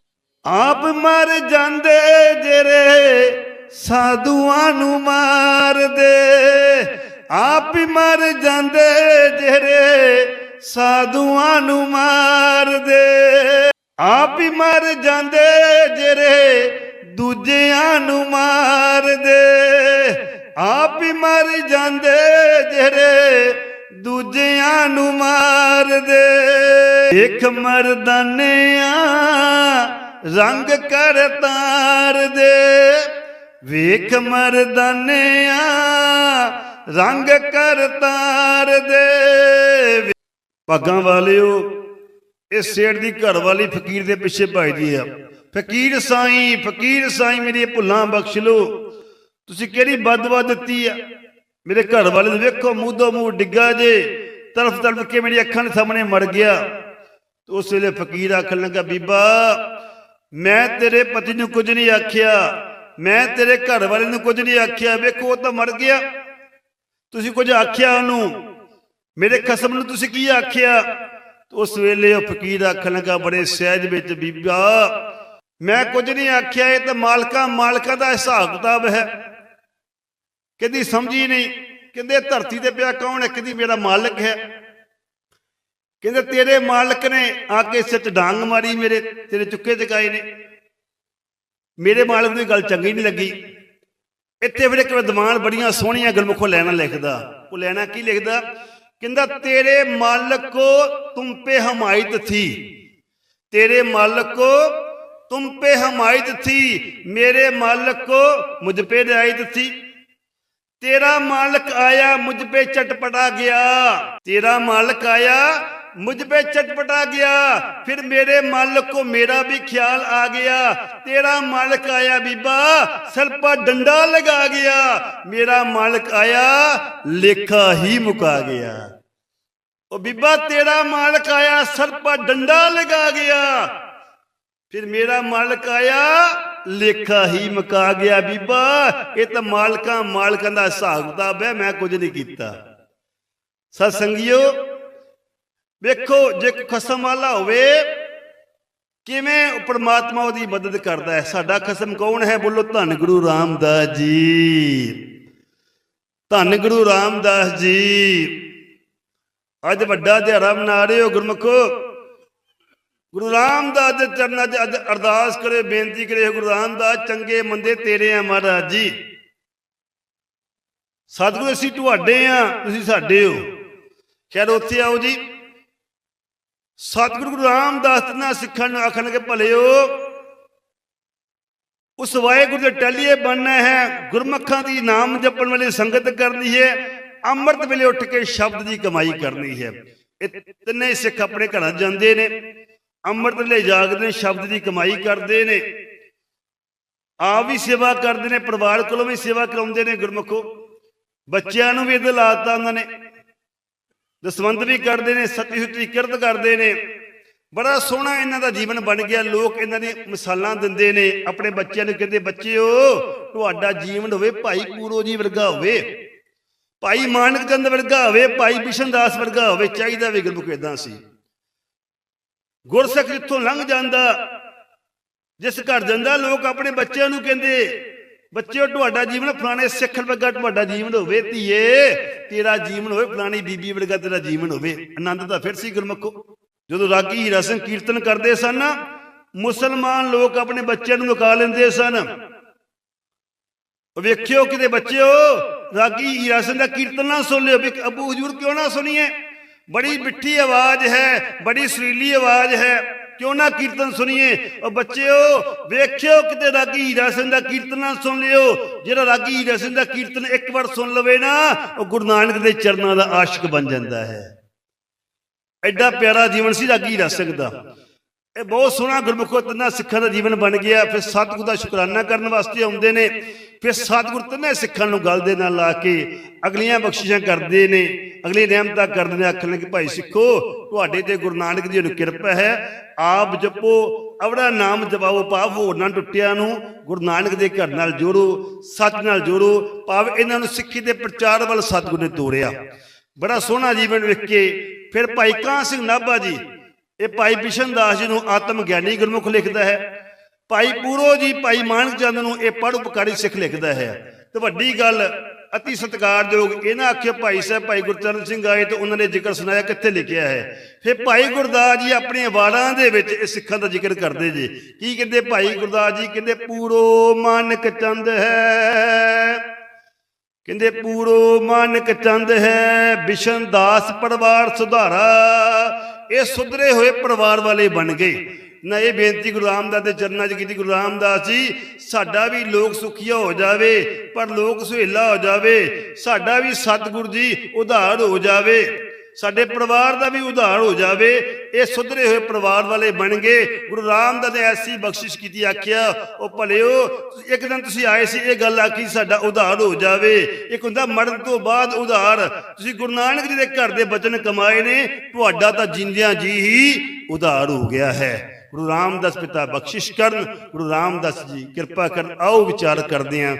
ਆਪ ਮਰ ਜਾਂਦੇ ਜਿਹੜੇ ਸਾਧੂਆਂ ਨੂੰ ਮਾਰਦੇ, ਆਪ ਹੀ ਮਰ ਜਾਂਦੇ ਜਿਹੜੇ ਸਾਧੂਆਂ ਨੂੰ ਮਾਰਦੇ। ਆਪ ਹੀ ਮਰ ਜਾਂਦੇ ਜਿਹੜੇ ਦੂਜਿਆਂ ਨੂੰ ਮਾਰਦੇ। ਆਪ ਹੀ ਮਰ ਜਾਂਦੇ ਜਿਹੜੇ ਦੂਜਿਆਂ ਨੂੰ ਮਾਰਦੇ। ਇੱਕ ਮਰਦਾਨਿਆਂ ਰੰਗ ਕਰਤਾਰ ਦੇ ਵੇਖ ਮਰਦਾਨਿਆਂ, ਰੰਗ ਕਰਤਾਰ ਦੇ। ਪੱਗਾਂ ਵਾਲਿਓ ਇਹ ਸੇੜ ਦੀ ਘਰ ਵਾਲੀ ਫਕੀਰ ਦੇ ਪਿੱਛੇ ਭਜਦੀ ਆ। ਫਕੀਰ ਸਾਈਂ ਫਕੀਰ ਸਾਈਂ ਮੇਰੀ ਭੁੱਲਾਂ ਬਖਸ਼ ਲੋ ਤੁਸੀਂ ਕਿਹੜੀ ਬਦਵਾ ਦਿੱਤੀ ਆ? ਮੇਰੇ ਘਰ ਵਾਲੇ ਨੂੰ ਵੇਖੋ, ਮੂੰਹੋਂ ਮੂੰਹ ਡਿੱਗਾ ਜੇ ਤਰਫ ਤਰਫ ਕੇ ਮੇਰੀ ਅੱਖਾਂ ਦੇ ਸਾਹਮਣੇ ਮਰ ਗਿਆ। ਉਸ ਵੇਲੇ ਫਕੀਰ ਆਖਣ ਲੱਗਾ, ਬੀਬਾ, ਮੈਂ ਤੇਰੇ ਪਤੀ ਨੂੰ ਕੁਝ ਨਹੀਂ ਆਖਿਆ। ਮੈਂ ਤੇਰੇ ਘਰ ਵਾਲੇ ਨੂੰ ਕੁਝ ਨਹੀਂ ਆਖਿਆ। ਵੇਖੋ, ਉਹ ਤਾਂ ਮਰ ਗਿਆ। ਤੁਸੀਂ ਕੁਝ ਆਖਿਆ ਉਹਨੂੰ? ਮੇਰੇ ਖਸਮ ਨੂੰ ਤੁਸੀਂ ਕੀ ਆਖਿਆ? ਉਸ ਵੇਲੇ ਉਹ ਫਕੀਰ ਆਖਣ ਲੱਗਾ, ਬੜੇ ਸਹਿਜ ਵਿੱਚ, ਬੀਬਾ, ਮੈਂ ਕੁਝ ਨਹੀਂ ਆਖਿਆ। ਇਹ ਤਾਂ ਮਾਲਕਾਂ ਮਾਲਕਾਂ ਦਾ ਹਿਸਾਬ ਕਿਤਾਬ ਹੈ। ਕਹਿੰਦੀ, ਸਮਝੀ ਨਹੀਂ। ਕਹਿੰਦੇ ਧਰਤੀ ਤੇ ਪਿਆ ਕੌਣ ਹੈ? ਕਹਿੰਦੀ, ਮੇਰਾ ਮਾਲਕ ਹੈ। ਕਹਿੰਦੇ, ਤੇਰੇ ਮਾਲਕ ਨੇ ਆ ਕੇ ਸਿਰ 'ਚ ਡਾਂਗ ਮਾਰੀ ਮੇਰੇ, ਤੇਰੇ ਚੁੱਕੇ ਚਕਾਏ ਨੇ। ਮੇਰੇ ਮਾਲਕ ਨੂੰ ਇਹ ਗੱਲ ਚੰਗੀ ਨਹੀਂ ਲੱਗੀ ਇੱਥੇ ਫਿਰ ਇੱਕ ਵਿਦਵਾਨ ਬੜੀਆਂ ਸੋਹਣੀਆਂ ਗੁਰਮੁਖੋਂ ਲੈਣਾ ਲਿਖਦਾ ਉਹ ਲੈਣਾ ਕੀ ਲਿਖਦਾ ਕਹਿੰਦਾ ਤੇਰੇ ਮਾਲਕ ਕੋ ਤੁਮ ਪੇ ਹਮਾਇਤ ਥੀ तेरे मालिक को तुम पे हमायत थी मेरे मालिक को मुझ पे रियायत थी तेरा मालिक आया मुझ पे चटपटा गया तेरा मालिक आया मुझ पे चटपटा गया फिर मेरे मालिक को मेरा भी ख्याल आ गया तेरा मालिक आया बीबा सर पर डंडा लगा गया मेरा मालिक आया लेखा ही मुका गया ਉਹ ਬੀਬਾ ਤੇਰਾ ਮਾਲਕ ਆਇਆ ਸਰ ਪਰ ਡੰਡਾ ਲਗਾ ਗਿਆ ਫਿਰ ਮੇਰਾ ਮਾਲਕ ਆਇਆ ਲੇਖਾ ਹੀ ਮੁਕਾ ਗਿਆ ਬੀਬਾ ਇਹ ਤਾਂ ਮਾਲਕਾਂ ਮਾਲਕਾਂ ਦਾ ਹਿਸਾਬ ਕਿਤਾਬ ਹੈ ਮੈਂ ਕੁਝ ਨਹੀਂ ਕੀਤਾ ਸਤ ਸੰਗਿਓ ਵੇਖੋ ਜੇ ਕੋਈ ਖਸਮ ਵਾਲਾ ਹੋਵੇ, ਕਿਵੇਂ ਪਰਮਾਤਮਾ ਉਹਦੀ ਮਦਦ ਕਰਦਾ ਹੈ? ਸਾਡਾ ਖਸਮ ਕੌਣ ਹੈ? ਬੋਲੋ, ਧੰਨ ਗੁਰੂ ਰਾਮਦਾਸ ਜੀ। ਧੰਨ ਗੁਰੂ ਰਾਮਦਾਸ ਜੀ। ਅੱਜ ਵੱਡਾ ਦਿਹਾੜਾ ਮਨਾ ਰਹੇ ਹੋ ਗੁਰਮੁਖੋ। ਗੁਰੂ ਰਾਮਦਾਸ ਦੇ ਚਰਨਾਂ 'ਚ ਅੱਜ ਅਰਦਾਸ ਕਰੇ, ਬੇਨਤੀ ਕਰੇ, ਗੁਰੂ ਰਾਮਦਾਸ, ਚੰਗੇ ਮੰਦੇ ਤੇਰੇ ਆ ਮਹਾਰਾਜ ਜੀ। ਸਤਿਗੁਰੂ, ਅਸੀਂ ਤੁਹਾਡੇ ਆ, ਤੁਸੀਂ ਸਾਡੇ ਹੋ। ਖੈਰ, ਉੱਥੇ ਆਓ ਜੀ। ਸਤਿਗੁਰੂ ਗੁਰੂ ਰਾਮਦਾਸ ਨਾ ਸਿੱਖਾਂ ਨੂੰ ਆਖਣ ਆਖਣਗੇ ਭਲਿਓ, ਉਸ ਵਾਹਿਗੁਰੂ ਦੇ ਟੈਲੀਏ ਬਣਨਾ ਹੈ, ਗੁਰਮੱਖਾਂ ਦੀ ਨਾਮ ਜਪਣ ਵੇਲੇ ਸੰਗਤ ਕਰਨੀ ਹੈ, ਅੰਮ੍ਰਿਤ ਵੇਲੇ ਉੱਠ ਕੇ ਸ਼ਬਦ ਦੀ ਕਮਾਈ ਕਰਨੀ ਹੈ। ਇਹ ਤਿੰਨੇ ਸਿੱਖ ਆਪਣੇ ਘਰਾਂ ਜਾਂਦੇ ਨੇ, ਅੰਮ੍ਰਿਤ ਵੇਲੇ ਜਾਗਦੇ ਨੇ, ਸ਼ਬਦ ਦੀ ਕਮਾਈ ਕਰਦੇ ਨੇ। ਆਪ ਵੀ ਸੇਵਾ ਕਰਦੇ ਨੇ, ਪਰਿਵਾਰ ਕੋਲੋਂ ਵੀ ਸੇਵਾ ਕਰਾਉਂਦੇ ਨੇ, ਗੁਰਮੁਖੋ। ਬੱਚਿਆਂ ਨੂੰ ਵੀ ਇਹਦੇ ਲਾਤਾ ਉਹਨਾਂ ਨੇ। ਦਸਵੰਦ ਵੀ ਕਰਦੇ ਨੇ ਸਤੀ ਸੁਤੀ ਕਿਰਤ ਕਰਦੇ ਨੇ। ਬੜਾ ਸੋਹਣਾ ਇਹਨਾਂ ਦਾ ਜੀਵਨ ਬਣ ਗਿਆ। ਲੋਕ ਇਹਨਾਂ ਦੀ ਮਿਸਾਲਾਂ ਦਿੰਦੇ ਨੇ। ਆਪਣੇ ਬੱਚਿਆਂ ਨੂੰ ਕਹਿੰਦੇ, ਬੱਚਿਓ, ਤੁਹਾਡਾ ਜੀਵਨ ਹੋਵੇ, ਭਾਈ ਪੂਰੋ ਜੀ ਵਰਗਾ ਹੋਵੇ। ਭਾਈ ਮਾਨਕ ਚੰਦ ਵਰਗਾ ਹੋਵੇ, ਭਾਈ ਬਿਸ਼ਨ ਦਾਸ ਵਰਗਾ ਹੋਵੇ, ਚਾਹੀਦਾ ਵੀ ਗੁਰਮੁਖ ਇਦਾਂ ਸੀ। ਗੁਰਸਿੱਖ ਜਿੱਥੋਂ ਲੰਘ ਜਾਂਦਾ, ਜਿਸ ਘਰ ਜਾਂਦਾ, ਲੋਕ ਆਪਣੇ ਬੱਚਿਆਂ ਨੂੰ ਕਹਿੰਦੇ ਬੱਚਿਓ, ਤੁਹਾਡਾ ਜੀਵਨ ਫਲਾਣੇ ਸਿੱਖ ਵਰਗਾ, ਤੁਹਾਡਾ ਜੀਵਨ ਹੋਵੇ ਧੀਏ। ਤੇਰਾ ਜੀਵਨ ਹੋਵੇ ਫਲਾਣੀ ਬੀਬੀ ਵਰਗਾ, ਤੇਰਾ ਜੀਵਨ ਹੋਵੇ। ਆਨੰਦ ਤਾਂ ਫਿਰ ਸੀ ਗੁਰਮੁਖੋ। ਜਦੋਂ ਰਾਗੀ ਹੀਰਾ ਸਿੰਘ ਕੀਰਤਨ ਕਰਦੇ ਸਨ ਮੁਸਲਮਾਨ ਲੋਕ ਆਪਣੇ ਬੱਚਿਆਂ ਨੂੰ ਲੁਕਾ ਲੈਂਦੇ ਸਨ। ਵੇਖਿਓ ਕਿਤੇ ਬੱਚਿਓ, ਰਾਗੀ ਹੀਰਾ ਸਿੰਘ ਦਾ ਕੀਰਤਨ ਨਾ ਸੁਣ ਲਿਓ। ਵੀ ਅਬੂ ਹਜੂਰ ਕਿਉਂ ਨਾ ਸੁਣੀਏ? ਬੜੀ ਮਿੱਠੀ ਆਵਾਜ਼ ਹੈ, ਬੜੀ ਸੁਰੀਲੀ ਆਵਾਜ਼ ਹੈ। ਕਿਉਂ ਨਾ ਕੀਰਤਨ ਸੁਣੀਏ? ਉਹ ਬੱਚਿਓ, ਵੇਖਿਓ ਕਿਤੇ ਰਾਗੀ ਹੀਰਾ ਸਿੰਘ ਦਾ ਕੀਰਤਨ ਨਾ ਸੁਣ ਲਿਓ। ਜਿਹੜਾ ਰਾਗੀ ਹੀਰਾ ਸਿੰਘ ਦਾ ਕੀਰਤਨ ਇੱਕ ਵਾਰ ਸੁਣ ਲਵੇ ਨਾ, ਉਹ ਗੁਰੂ ਨਾਨਕ ਦੇ ਚਰਨਾਂ ਦਾ ਆਸ਼ਿਕ ਬਣ ਜਾਂਦਾ ਹੈ। ਐਡਾ ਪਿਆਰਾ ਜੀਵਨ ਸੀ ਰਾਗੀ ਹੀਰਾ ਸਿੰਘ ਦਾ। ਇਹ ਬਹੁਤ ਸੋਹਣਾ ਗੁਰਮੁਖੋ ਤਿੰਨਾਂ ਸਿੱਖਾਂ ਦਾ ਜੀਵਨ ਬਣ ਗਿਆ। ਫਿਰ ਸਤਿਗੁਰ ਦਾ ਸ਼ੁਕਰਾਨਾ ਕਰਨ ਵਾਸਤੇ ਆਉਂਦੇ ਨੇ। ਫਿਰ ਸਤਿਗੁਰ ਤਿੰਨੇ ਸਿੱਖਾਂ ਨੂੰ ਗੱਲ ਦੇ ਨਾਲ ਲਾ ਕੇ ਅਗਲੀਆਂ ਬਖਸ਼ਿਸ਼ਾਂ ਕਰਦੇ ਨੇ, ਅਗਲੀ ਰਹਿਮਤਾਂ ਕਰਦੇ ਨੇ ਆਖਣ ਕਿ ਭਾਈ ਸਿੱਖੋ, ਤੁਹਾਡੇ ਤੇ ਗੁਰੂ ਨਾਨਕ ਜੀ ਨੂੰ ਕਿਰਪਾ ਹੈ, ਆਪ ਜਪੋ ਅਵੜਾ ਨਾਮ ਜਪਾਓ ਪਾਪ ਹੋਰ ਨਾ ਟੁੱਟਿਆ ਨੂੰ, ਗੁਰੂ ਨਾਨਕ ਦੇ ਘਰ ਨਾਲ ਜੋੜੋ, ਸੱਚ ਨਾਲ ਜੋੜੋ, ਭਾਵ ਇਹਨਾਂ ਨੂੰ ਸਿੱਖੀ ਦੇ ਪ੍ਰਚਾਰ ਵੱਲ ਸਤਿਗੁਰ ਨੇ ਤੋਰਿਆ। ਬੜਾ ਸੋਹਣਾ ਜੀਵਨ ਵੇਖ ਕੇ ਫਿਰ ਭਾਈ ਕਾਂ ਸਿੰਘ ਨਾਭਾ ਜੀ, ਇਹ ਭਾਈ ਬਿਸ਼ਨ ਦਾਸ ਜੀ ਨੂੰ ਆਤਮ ਗਿਆਨੀ ਗੁਰਮੁਖ ਲਿਖਦਾ ਹੈ। ਭਾਈ ਪੂਰੋ ਜੀ, ਭਾਈ ਮਾਨਕ ਚੰਦ ਨੂੰ ਇਹ ਪੜ ਉਪਕਾਰੀ ਸਿੱਖ ਲਿਖਦਾ ਹੈ। ਤੇ ਵੱਡੀ ਗੱਲ, ਅਤੀ ਸਤਿਕਾਰਯੋਗ ਇਹਨਾਂ ਆਖਿਆ ਭਾਈ ਸਾਹਿਬ, ਭਾਈ ਗੁਰਚਰਨ ਸਿੰਘ ਆਏ ਤੇ ਉਹਨਾਂ ਨੇ ਜ਼ਿਕਰ ਸੁਣਾਇਆ ਕਿੱਥੇ ਲਿਖਿਆ ਹੈ। ਫਿਰ ਭਾਈ ਗੁਰਦਾਸ ਜੀ ਆਪਣੀਆਂ ਵਾੜਾਂ ਦੇ ਵਿੱਚ ਇਹ ਸਿੱਖਾਂ ਦਾ ਜ਼ਿਕਰ ਕਰਦੇ ਜੀ। ਕੀ ਕਹਿੰਦੇ ਭਾਈ ਗੁਰਦਾਸ ਜੀ? ਕਹਿੰਦੇ ਪੂਰੋ ਮਾਨਕ ਚੰਦ ਹੈ। ਕਹਿੰਦੇ ਪੂਰੋ ਮਾਨਕ ਚੰਦ ਹੈ, ਬਿਸ਼ਨ ਦਾਸ ਪਰਿਵਾਰ ਸੁਧਾਰਾ। ਇਹ ਸੁਧਰੇ ਹੋਏ ਪਰਿਵਾਰ ਵਾਲੇ ਬਣ ਗਏ। ਨਾ ਇਹ ਬੇਨਤੀ ਗੁਰੂ ਰਾਮਦਾਸ ਦੇ ਚਰਨਾਂ 'ਚ ਕੀਤੀ, ਗੁਰੂ ਰਾਮਦਾਸ ਜੀ, ਸਾਡਾ ਵੀ ਲੋਕ ਸੁਖੀਆ ਹੋ ਜਾਵੇ, ਪਰ ਲੋਕ ਸੁਹੇਲਾ ਹੋ ਜਾਵੇ, ਸਾਡਾ ਵੀ ਸਤਿਗੁਰ ਜੀ ਉਧਾਰ ਹੋ ਜਾਵੇ, ਸਾਡੇ ਪਰਿਵਾਰ ਦਾ ਵੀ ਉਧਾਰ ਹੋ ਜਾਵੇ, ਇਹ ਸੁਧਰੇ ਹੋਏ ਪਰਿਵਾਰ ਵਾਲੇ ਬਣ ਗਏ, ਗੁਰੂ ਰਾਮਦਾਸ ਨੇ ਐਸੀ ਬਖਸ਼ਿਸ਼ ਕੀਤੀ, ਆਖਿਆ, ਉਹ ਭਲਿਓ, ਇੱਕ ਦਿਨ ਤੁਸੀਂ ਆਏ ਸੀ, ਇਹ ਗੱਲ ਆਖੀ, ਸਾਡਾ ਉਧਾਰ ਹੋ ਜਾਵੇ, ਇੱਕ ਹੁੰਦਾ ਮਰਨ ਤੋਂ ਬਾਅਦ ਉਧਾਰ, ਤੁਸੀਂ ਗੁਰੂ ਨਾਨਕ ਜੀ ਦੇ ਘਰ ਦੇ ਬਚਨ ਕਮਾਏ ਨੇ, ਤੁਹਾਡਾ ਤਾਂ ਜਿੰਦਿਆਂ ਜੀ ਹੀ ਉਧਾਰ ਹੋ ਗਿਆ ਹੈ। ਗੁਰੂ ਰਾਮਦਾਸ ਪਿਤਾ ਬਖਸ਼ਿਸ਼ ਕਰਨ, ਗੁਰੂ ਰਾਮਦਾਸ ਜੀ ਕਿਰਪਾ ਕਰਨ, ਆਓ ਵਿਚਾਰ ਕਰਦੇ ਆਂ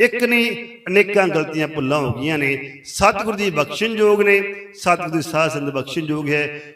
ਇੱਕ ਨਹੀਂ, ਅਨੇਕਾਂ ਗਲਤੀਆਂ ਭੁੱਲਾਂ ਹੋ ਗਈਆਂ ਨੇ। ਸਤਿਗੁਰੂ ਦੀ ਬਖਸ਼ਣਯੋਗ ਨੇ, ਸਤਿਗੁਰੂ ਦੀ ਸਾਧ ਸੰਗਤ ਬਖਸ਼ਣ ਹੈ।